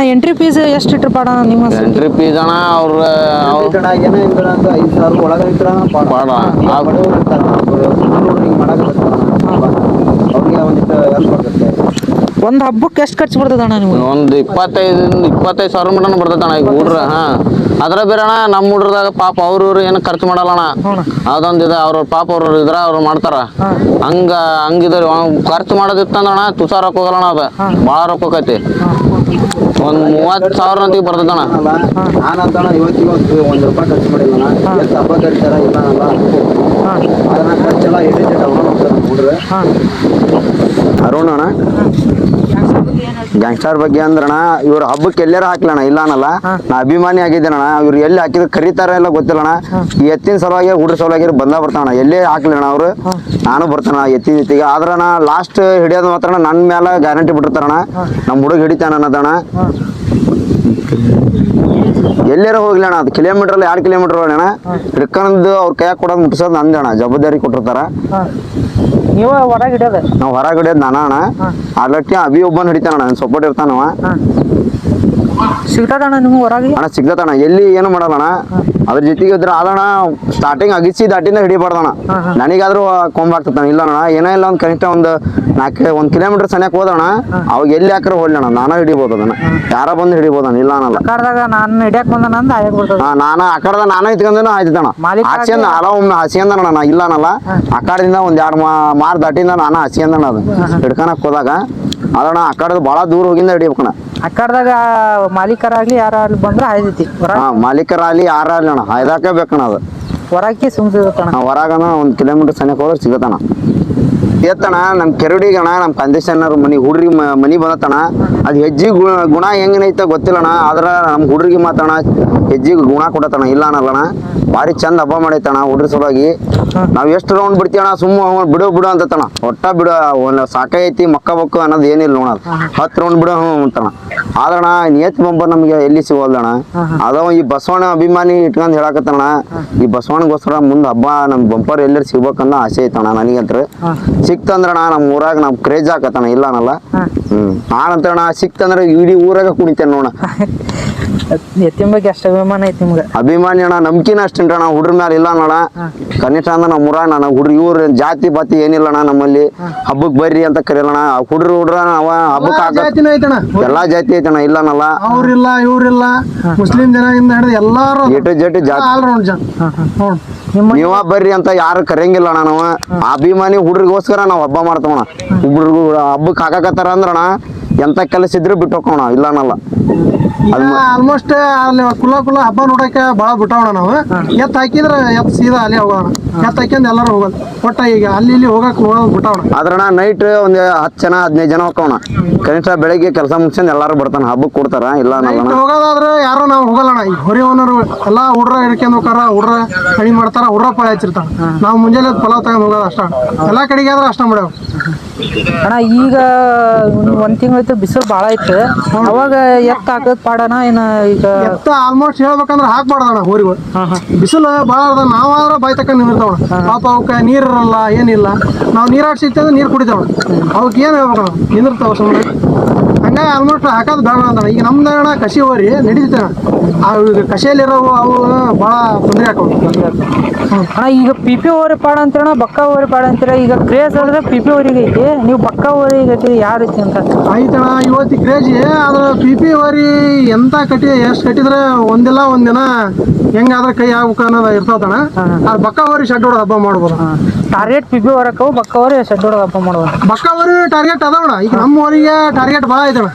ಎಂಟ್ರಿ ಫೀಸ್ ಎಷ್ಟು ಇಟ್ರು ಪಾಡ ನಿಮ್ಮ ಎಂಟ್ರಿ ಫೀಸ್ ಅಣ್ಣ ಅವ್ರ ಅವ್ರ ಐದ್ ಜನ ಏನೋ ಇದ್ರ ಅಂತ ಐದ್ ಸಾವಿರ ಒಳಗೆ ಇದ್ರ ಪಾಡ. ಆ ಬಡವ್ರು ಇರ್ತಾರ ಹಿಂಗ್ ಮಾಡಕತ್ತಾರ ಅವ್ರಿಗೆ ಒಂದಿಷ್ಟು ಹೆಲ್ಪ್ ಆಗುತ್ತೆ ಒಂದು ಹಬ್ಬಕ್ಕೆ ಎಷ್ಟು ಖರ್ಚು ಬರ್ತದಣ್ಣ ನಿಮ್ಗೆ? ಒಂದು ಇಪ್ಪತ್ತೈದು ಇಪ್ಪತ್ತೈದು ಸಾವಿರ ಮಟನ್ ಬರ್ತೈತಣ್ಣ ಈಗ ಹುಡ್ರ ಹಾ. ಅದ್ರ ಬೇರೆ ಅಣ್ಣ ನಮ್ಮ ಹುಡ್ರದಾಗ ಪಾಪ ಅವ್ರ ಇವ್ರು ಏನು ಖರ್ಚು ಮಾಡಲ್ಲಣ್ಣ ಅದೊಂದು ಇದ ಅವ್ರ ಪಾಪ ಅವ್ರ ಇದ್ರ ಅವ್ರು ಮಾಡ್ತಾರ. ಹಂಗ ಹಂಗಿದ್ರೆ ಖರ್ಚು ಮಾಡೋದಿತ್ತಂದ್ರಣ ತುಸಾ ರೊಕ್ಕ ಹೋಗಲ್ಲಣ್ಣ ಅದ. ಭಾಳ ರೊಕ್ಕ ಹೋಗೈತಿ. ಒಂದ್ ಮೂವತ್ತು ಸಾವಿರ ಅಂತ ಬರ್ತೈತಣ್ಣ ಅಲ್ಲ ನಾನಂತಣ ಇವತ್ತಿಗೆ ಒಂದು ರೂಪಾಯಿ ಖರ್ಚು ಮಾಡಿಲ್ಲ ಎಷ್ಟು ಹಬ್ಬ ಕರೀತಾರ ಇಲ್ಲ ಅನ್ನಲ್ಲ ಅದನ್ನ ಖರ್ಚೆಲ್ಲ ಎಡಿಟೆಡ್ ಅವ್ರು ಹೋಗ್ತಾರೆ ಹುಡ್ರೆ ಅರುಣ್ ಅಣ್ಣ? ಗ್ಯಾಂಗ್ಸ್ಟರ್ ಬಗ್ಗೆ ಅಂದ್ರಣ ಇವ್ರ ಹಬ್ಬಕ್ಕೆ ಎಲ್ಲಾರ ಹಾಕ್ಲಣ್ಣ? ಇಲ್ಲ ಅನ್ನಲ್ಲ ನಾ ಅಭಿಮಾನಿ ಆಗಿದ್ದೇನಣ ಇವ್ರು ಎಲ್ಲಿ ಹಾಕಿದ್ರು ಕರೀತಾರ ಎಲ್ಲ ಗೊತ್ತಿಲ್ಲಣ ಈ ಎತ್ತಿನ ಸಲುವಾಗಿ ಹುಡ್ರ ಸಲುವಾಗಿ ಬಂದ ಬರ್ತಾನ ಎಲ್ಲೇ ಹಾಕ್ಲಣ ಅವ್ರು? ನಾನು ಬರ್ತಾನ ಎತ್ತಿನ ಎತ್ತಿಗೆ. ಆದ್ರ ನಾ ಲಾಸ್ಟ್ ಹಿಡಿಯೋದು ಮಾತ್ರ ನನ್ನ ಮೇಲೆ ಗ್ಯಾರಂಟಿ ಬಿಟ್ಟಿರ್ತಾರಣ ನಮ್ಮ ಹುಡುಗ ಹಿಡಿತಾನ ಅನ್ನೋದಣ ಎಲ್ಲಾರ ಹೋಗ್ಲಿ ಅಣ್ಣ ಅದು ಕಿಲೋಮೀಟರ್ ಎರಡು ಕಿಲೋಮೀಟರ್ ಅಣ್ಣ ಹಿಡ್ಕೊಂಡು ಅವ್ರ ಕೈಯಾಗ ಕೊಡೋದು ಮುಟ್ಸೋದು ನಂದಣ ಅಣ್ಣ ಜವಾಬ್ದಾರಿ ಕೊಟ್ಟಿರ್ತಾರ. ನೀವು ಹೊರಗೆ ಹಿಡಿಯೋದು? ನಾವು ಹೊರಗೆ ಹಿಡಿಯೋದು ನಾನು ಅಣ್ಣ. ಅಲ್ಲಕ್ಕೆ ಅಭಿ ಒಬ್ಬನ್ ಹಿಡಿತಾನ ಅಣ್ಣ ಸಪೋರ್ಟ್ ಇರ್ತಾನವ. ಸಿಗ್ತದಣ್ಣ ನಿಮ್ಗೆ ಹೊರಗೆ? ಅಣ್ಣ ಸಿಗ್ತದಣ್ಣ ಎಲ್ಲಿ ಏನು ಮಾಡಲ್ಲಣ್ಣ ಅದ್ರ ಜೊತೆಗೆ ಇದ್ರ ಅದಣ್ಣ ಸ್ಟಾರ್ಟಿಂಗ್ ಅಗಿಸಿ ದಾಟಿಂದ ಹಿಡಿಬಾರ್ದಣ್ಣ. ನನಗಾದ್ರೂ ಕೊಂಬ್ ಇಲ್ಲ ಅಣ್ಣ. ಏನೋ ಇಲ್ಲ ಒಂದು ಕನಿಷ್ಠ ಒಂದು ನಾಲ್ಕು ಒಂದು ಕಿಲೋಮೀಟರ್ ಸನಿಯಕ್ಕೆ ಹೋದಣ್ಣ. ಅವಾಗ ಎಲ್ಲಿ ಹಾಕ್ರೆ ಹೋಗ್ಲಿ ನಾನ ಹಿಡಿಬೋದು ಅದನ್ನ. ಯಾರ ಬಂದು ಹಿಡಿಬೋದಣ್ಣ ಇಲ್ಲ ಅನ್ನಲ್ಲ. ನಾನು ಹಿಡಿಯಕ್ಕೆ ಬಂದ ನಾನ ಆ ಕಡೆದ ನಾನ ಇಟ್ಕೊಂಡನ ಆಯ್ತಣ್ಣ ಹಸಿಯಂದ ಅಲ ಒಮ್ಮೆ ಹಾಸ್ಯಂದಣ್ಣ ನಾ ಇಲ್ಲ ಅನ್ನಲ್ಲ. ಆ ಕಡೆದಿಂದ ಒಂದ್ ಎರಡು ಮಾರ್ ದಾಟಿಂದ ನಾನು ಹಸಿಯಂದಣ್ಣ ಅದು. ಹಿಡ್ಕನಕ್ ಹೋದಾಗ ಅದಣ್ಣ ಆ ಬಹಳ ದೂರ ಹೋಗಿಂದ ಹಿಡಿಬೇಕಣ್ಣ. ಆ ಕಡೆದಾಗ ಮಾಲೀಕರಾಗ್ಲಿ ಯಾರಾಗ್ಲಿ ಬಂದ್ರೆ ಆಯ್ತೈತಿ. ಹಾ ಮಾಲೀಕರಾಗ್ಲಿ ಯಾರಾಗ್ಲಿ ಅಣ್ಣ ಹಾಯ್ದಾಕ ಬೇಕಣ್ಣ ಅದು. ಹೊರಕ್ಕೆ ಸುಮ್ಸಿರ್ತಣ ನಾವು ಹೊರಗನ ಒಂದು ಕಿಲೋಮೀಟರ್ ಸನಿಯಕ್ಕೆ ಹೋದ್ರೆ ಸಿಗತ್ತಣ್ಣ. ಎತ್ತಣ ನಮ್ಮ ಅಣ್ಣ ನಮ್ಮ ಕಂದಿಷನರ್ ಮನಿ ಹುಡ್ರಿಗೆ ಮನೆ ಬಂದತಣ ಅದು ಹೆಜ್ಜೆ ಗುಣ ಗುಣ ಹೆಂಗನೈತೆ ಗೊತ್ತಿಲ್ಲಣ್ಣ ಆದ್ರೆ ನಮ್ಮ ಹುಡ್ರಿಗೆ ಮಾತಣ ಹೆಜ್ಜಿಗೆ ಗುಣ ಕೊಡತಣ ಇಲ್ಲ ಅನ್ನಲ್ಲಣ ಭಾರಿ ಚಂದ ಹಬ್ಬ ಮಾಡೈತಣ ಹುಡ್ರ ಸಲುವಾಗಿ. ನಾವ್ ಎಷ್ಟು ರೌಂಡ್ ಬಿಡ್ತೀವಣ ಸುಮ್ಮ ಬಿಡೋ ಬಿಡು ಬಿಡು ಅಂತತಣ ಒಟ್ಟ ಬಿಡು ಒಂದ್ ಸಾಕೈತಿ ಮಕ್ಕ ಬಕ್ಕ ಅನ್ನೋದ್ ಏನಿಲ್ಲ ನೋಡ ಹತ್ ರೌಂಡ್ ಬಿಡು ಹ್ಞೂ ಅಂತಣ ಆದ್ರಣ ನಿಯತ್ ಬಂಬರ್ ನಮ್ಗೆ ಎಲ್ಲಿ ಸಿಗೋಲ್ದಣ ಅದಾವ ಈ ಬಸವಣ್ಣ ಅಭಿಮಾನಿ ಇಟ್ಕೊಂಡ್ ಹೇಳಕತ್ತಣ ಈ ಬಸವಣ್ಣಗೋಸ್ಕರ ಮುಂದ್ ಹಬ್ಬ ನಮ್ ಬಂಪರ್ ಎಲ್ಲರೂ ಸಿಗ್ಬೇಕನ್ನೋ ಆಸೆ ಐತಣ ನನಗಂತ್ರ. ಸಿಕ್ತಂದ್ರಣ ನಮ್ಮ ಊರಾಗ ನಮ್ ಕ್ರೇಜ್ ಹಾಕತ್ತಣ ಇಲ್ಲ ಅನ್ನಲ್ಲ. ಹ್ಮ್. ನಾನಂತಣ ಸಿಕ್ತಂದ್ರ ಇಡೀ ಊರಾಗ ಕುಣಿತೇನೆ ನೋಡ ಎತ್ತಿನ ಬಗ್ಗೆ ಅಷ್ಟು ಅಭಿಮಾನ ಐತಿ ನಿಮ್ಗೆ. ಅಭಿಮಾನಿ ಅಣ್ಣ ನಂಬಿಕೆನ ಅಷ್ಟೇಂಟಣ ಹುಡ್ರ ಮೇಲೆ ಇಲ್ಲ ನೋಡ ಕನಿಷ್ಠ ಅಂದ್ರೆ ನಮ್ಮ ಊರಾಗ ನನ್ನ ಹುಡ್ರಿ ಇವ್ರ ಜಾತಿ ಪಾತಿ ಏನಿಲ್ಲ ಅಣ್ಣ ನಮ್ಮಲ್ಲಿ. ಹಬ್ಬಕ್ ಬರ್ರಿ ಅಂತ ಕರೆಯಲ್ಲಣ ಹುಡ್ರ ಹುಡ್ರ ಅವ ಹಬ್ಬಕ್ ಜಾತಿನೂ ಐತಣ್ಣ. ಎಲ್ಲಾ ಜಾತಿ ಐತಣ್ಣ ಇಲ್ಲನಲ್ಲ ಅವ್ರಿಲ್ಲ ಇವ್ರಿಲ್ಲ. ಮುಸ್ಲಿಂ ಜನ ಇಂದ ಹಿಡಿದು ಎಲ್ಲಾರು ಎಟು ಜೆಟು ಜಾತಿ. ಆಲ್ರೌಂಡ್ ಜನ. ನೋಡ್ ನೀವ ಬರ್ರಿ ಅಂತ ಯಾರು ಕರೆಯಂಗಿಲ್ಲ ಅಣ್ಣ ನಾವು. ಅಭಿಮಾನಿ ಹುಡ್ರಿಗೋಸ್ಕರ ನಾವು ಹಬ್ಬ ಮಾಡ್ತವಣ ಹುಡ್ರಿಗೂ ಹಬ್ಬಕ್ ಹಾಕಾಕತ್ತಾರ ಅಂದ್ರಣ ಎಂತ ಕೆಲಸ ಇದ್ರು ಬಿಟ್ಟು ಹೋಗೋಣ ಇಲ್ಲ ಅನ್ನಲ್ಲ. ಆಲ್ಮೋಸ್ಟ್ ಅಲ್ಲಿ ಕುಲ ಕುಲ ಹಬ್ಬ ನೋಡಕ್ಕೆ ಭಾಳ ಬಿಟ್ಟವಣ ನಾವು. ಎತ್ ಹಾಕಿದ್ರೆ ಎತ್ ಸೀದಾ ಅಲ್ಲಿ ಹೋಗೋಣ. ಎತ್ ಹಾಕಿಂದ ಎಲ್ಲರೂ ಹೋಗೋದು. ಒಟ್ಟ ಈಗ ಅಲ್ಲಿ ಇಲ್ಲಿ ಹೋಗಕ್ ಹೋಗೋದು ಬಿಟ್ಟವಣ ನಾ ನೈಟ್ ಒಂದ್ ಹತ್ತು ಜನ ಹದಿನೈದು ಜನ ಹೋಗೋಣ ಕನಿಷ್ಠ ಬೆಳಿಗ್ಗೆ ಕೆಲಸ ಮುಗಿಸ್ಕೊಂಡು ಎಲ್ಲರೂ ಬರ್ತಾನ ಹಬ್ಬಕ್ಕೆ ಕೊಡ್ತಾರ ಇಲ್ಲ ಅನ್ನಲ್ಲ ಹೋಗೋದಾದ್ರೆ ಯಾರು ನಾವು ಹೋಗಲ್ಲಣ ಈಗ ಹೊರಿ ಓನರು ಎಲ್ಲಾ ಹುಡ್ರ ಹಿಡ್ಕೊಂಡು ಹೋಗಾರ ಹುಡ್ರ ಕಡಿಮೆ ಮಾಡ್ತಾರ ಹುಡ್ರ ಪಳ ಹಚ್ಚಿರ್ತಾರ ನಾವು ಮುಂಜಾನೆ ಪಲಾವ್ ತಗೊಂಡ್ ಹೋಗೋದು ಅಷ್ಟ ಎಲ್ಲಾ ಕಡೆಗೆ ಆದ್ರೆ ಅಷ್ಟ ಮಾಡ್ಯಾವ ಅಣ್ಣ ಈಗ ಒಂದ್ ತಿಂಗಳ ಬಿಸಿಲು ಭಾಳ ಐತೆ. ಅವಾಗ ಎತ್ತ ಹಾಕದ್ ಪಾಡಣ ಏನ ಈಗ? ಎತ್ತ ಆಲ್ಮೋಸ್ಟ್ ಹೇಳ್ಬೇಕಂದ್ರೆ ಹಾಕ್ಬಾರ್ದಣ್ಣ ಹೋರಿಗಳು. ಬಿಸಿಲು ಭಾಳ ಅದ ನಾವಾದ್ರೆ ಬಾಯ್ ತಕ್ಕ ಪಾಪ ಅವಕ್ಕೆ ನೀರ್ ಇರಲ್ಲ ಏನಿಲ್ಲ. ನಾವು ನೀರಾಡ್ ಅಂದ್ರೆ ನೀರು ಕುಡಿತಾವ ಅವಕ್ಕೆ ಏನು ಹೇಳ್ಬೇಕಣ್ಣ ನಿಂದಿರ್ತಾವ ಸುಮ್ಮನೆ ಹಂಗಾಗಿ ಆಲ್ಮೋಸ್ಟ್ ಹಾಕೋದು ಬೇಡ ಅಂತ ಈಗ ನಮ್ದು ಅಣ್ಣ ಕಸಿ ಹೋರಿ ನಡೀತಾನೆ ಅವು ಈಗ ಕಸಿಯಲ್ಲಿರೋ ಅವು ಭಾಳ ತೊಂದರೆ ಹಾಕವು ಅಣ್ಣ ಈಗ ಪಿ ಪಿ ಓರಿ ಪಾಡ ಅಂತೇಳ ಬಕ್ಕ ಓರಿ ಪಾಡ ಅಂತೀರ ಈಗ ಕ್ರೇಜ್ ಅಂದ್ರೆ ಪಿ ಪಿ ಓರಿಗೆ ಐತಿ. ನೀವು ಬಕ್ಕ ಓರಿ ಐತಿ ಯಾವ ರೀತಿ ಅಂತ? ಆಯ್ತಣ್ಣ ಇವತ್ತು ಕ್ರೇಜಿ ಆದ್ರೆ ಪಿ ಪಿ ಓರಿ ಎಂತ ಕಟ್ಟಿ ಎಷ್ಟು ಕಟ್ಟಿದ್ರೆ ಒಂದಿಲ್ಲ ಒಂದಿನ ಹೆಂಗಾದ್ರೆ ಕೈ ಆಗ್ಬೇಕು ಅನ್ನೋದು ಇರ್ತಾವಣ್ಣ ಅದು ಬಕ್ಕ ಓರಿ ಶೆಡ್ ಹೊಡೆದ ಹಬ್ಬ ಮಾಡ್ಬೋದು? ಟಾರ್ಗೆಟ್ ಪಿ ಪಿ ಓರಕ್ಕವು ಬಕ್ಕ ಓರಿ ಶೆಡ್ ಹೊಡೆದ ಹಬ್ಬ ಮಾಡ್ಬೋದು. ಬಕ್ಕ ಓರಿ ಟಾರ್ಗೆಟ್ ಅದಾವಣ ಈಗ ನಮ್ಮ ಊರಿಗೆ ಟಾರ್ಗೆಟ್ ಭಾಳ ಐತಣ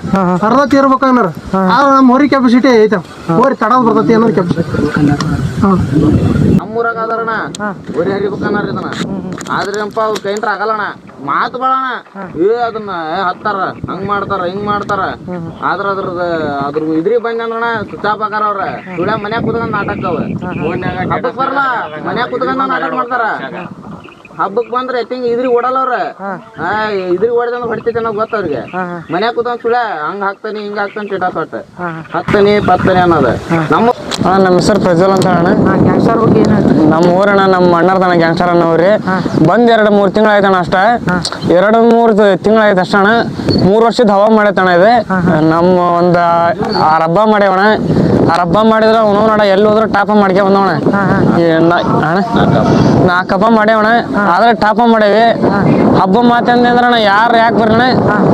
ಅರ್ಧ ತೀರ್ಬೇಕು ಅನ್ನೋರು. ಆದ್ರೆ ನಮ್ಮ ಓರಿ ಕೆಪಾಸಿಟಿ ಐತೆ. ಓರಿ ತಡ ಬರ್ತೈತಿ ಅನ್ನೋದು ಕೆಪಾಸಿಟಿ ಹಾಂ ನಮ್ಮೂರಾಗ ಅದಾರಣ ಬರೀ ಹರಿಬೇಕನ್ನಾರ ಇದನ್ನ. ಆದ್ರೇನಪ್ಪ ಅವ್ರ ಕೈಂಟ್ರ ಆಗಲ್ಲಣ ಮಾತು ಬಾಳಣ ಏ ಅದನ್ನ ಹತ್ತಾರ. ಹಂಗ್ ಮಾಡ್ತಾರ ಹಿಂಗ್ ಮಾಡ್ತಾರ. ಆದ್ರ ಅದ್ರದ ಅದ್ರ ಇದ್ರಿ ಬಂದ ಅಂದ್ರಣ ಸುತ್ತಾಪ್ ಹಾಕಾರ ಅವ್ರ. ಸುಳ್ಯ ಮನ್ಯಾಗ ಕುತ್ಕೊಂಡ್ ನಾಟಕ ಅವ. ಹಬ್ಬಕ್ ಬರಲ್ಲ ಮನ್ಯಾಗ ಕುತ್ಕೊಂಡ್ ನಾಟಕ ಮಾಡ್ತಾರ. ಹಬ್ಬಕ್ ಬಂದ್ರೆ ಎತ್ತಿಂಗ್ ಇದ್ರಿ ಓಡಲ್ಲ ಅವ್ರ. ಆ ಇದ್ರಿ ಓಡಿದಂದ್ರೆ ಹೊಡಿತೈತೆ ಅನ್ನೋ ಗೊತ್ತ ಅವ್ರಿಗೆ. ಮನ್ಯಾಗ ಕೂತ ಸುಳ ಹಂಗ ಹಾಕ್ತಾನಿ ಹಿಂಗ ಹಾಕ್ತಾನೆ ಚಿಟಾ ತೊಟ್ಟ ಹತ್ತನಿ ಪತ್ತನಿ ಅನ್ನೋದ. ನಮ್ಮ ನಮ್ಮ ಹೆಸರು ಪ್ರಜ್ವಲ್ ಅಂತ ಅಣ್ಣ. ಗ್ಯಾಂಗ್ಸ್ಟರ್ ಬಗ್ಗೆ ಏನು ನಮ್ಮ ಊರಣ್ಣ ನಮ್ಮ ಅಣ್ಣರ್ದಣ್ಣ ಗ್ಯಾಂಗ್ಸ್ಟರ್ ಅನ್ನೋರಿ ಬಂದ್ ಎರಡು ಮೂರು ತಿಂಗಳು ಆಯ್ತಣ್ಣ ಅಷ್ಟ. ಎರಡು ಮೂರು ತಿಂಗಳು ಆಯ್ತು ಅಷ್ಟೇ ಅಣ್ಣ ಮೂರು ವರ್ಷದ ಹವಾ ಮಾಡೈತಣ್ಣ ಇದೆ. ನಮ್ಮ ಒಂದು ಆರು ಹಬ್ಬ ಮಾಡ್ಯಾವಣ ಆರು ಹಬ್ಬ ಮಾಡಿದ್ರೆ ಅವನು ನೋಡ ಎಲ್ಲಿ ಹೋದ್ರೆ ಟಾಪ ಮಾಡ್ಕೆ ಬಂದವಣ ನಾಲ್ಕು ಹಬ್ಬ ಮಾಡ್ಯವಣ ಆದ್ರೆ ಟಾಪ ಮಾಡೇವಿ. ಹಬ್ಬ ಮಾತಂದ್ರಣ ಯಾರ ಯಾರು ಯಾಕೆ ಬರೋಣ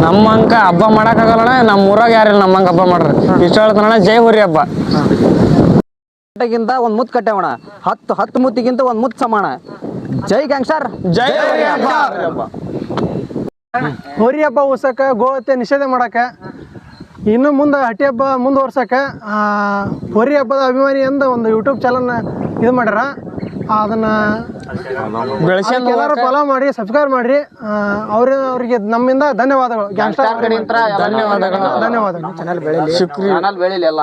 ನಮ್ಮ ಅಂಕ ಹಬ್ಬ ಮಾಡಕ್ಕಾಗಲ್ಲಣ್ಣ ನಮ್ಮ ಊರಾಗ ಯಾರಿಲ್ಲ ನಮ್ಮ ಹಂಗ ಹಬ್ಬ ಮಾಡ್ರಿ. ಇಷ್ಟ ಹೇಳ್ತಾನಣ ಜೈ ಹುರಿ ಹಬ್ಬ. ಗಿಂತ ಒಂದ್ ಮುತ್ ಕಟ್ಟೆವಣ ಹತ್ತು ಹತ್ತು ಮುತ್ತಿಗಿಂತ ಒಂದ್ ಮುತ್ ಸಮಾನ. ಜೈ ಗ್ಯಾಂಗ್ಸ್ಟರ್. ಜೈ ಹುರಿ ಹಬ್ಬ. ಹುರಿ ಹಬ್ಬ ಉಸಕ ಗೋಹತ್ಯೆ ನಿಷೇಧ ಮಾಡಕ್ಕೆ ಇನ್ನು ಮುಂದೆ ಹಟ್ಟಿ ಹಬ್ಬ ಮುಂದುವರ್ಸಕ್ಕೆ ಆ, ಹೋರಿ ಹಬ್ಬದ ಅಭಿಮಾನಿ ಅಂತ ಒಂದು ಯೂಟ್ಯೂಬ್ ಚಾನಲ್ನ ಇದು ಮಾಡ್ಯಾರ. ಅದನ್ನ ಬೆಳೆಸ್ಕೊಂಡ್ ಎಲ್ಲರೂ ಫಾಲೋ ಮಾಡಿ ಸಬ್ಸ್ಕ್ರೈಬ್ ಮಾಡಿರಿ. ಅವ್ರಿಗೆ ಅವ್ರ ಅವರಿಗೆ ನಮ್ಮಿಂದ ಧನ್ಯವಾದಗಳು. ಧನ್ಯವಾದಗಳು. ಧನ್ಯವಾದಗಳು. ಚಾನಲ್ ಬೆಳಿಲಿ ಎಲ್ಲ.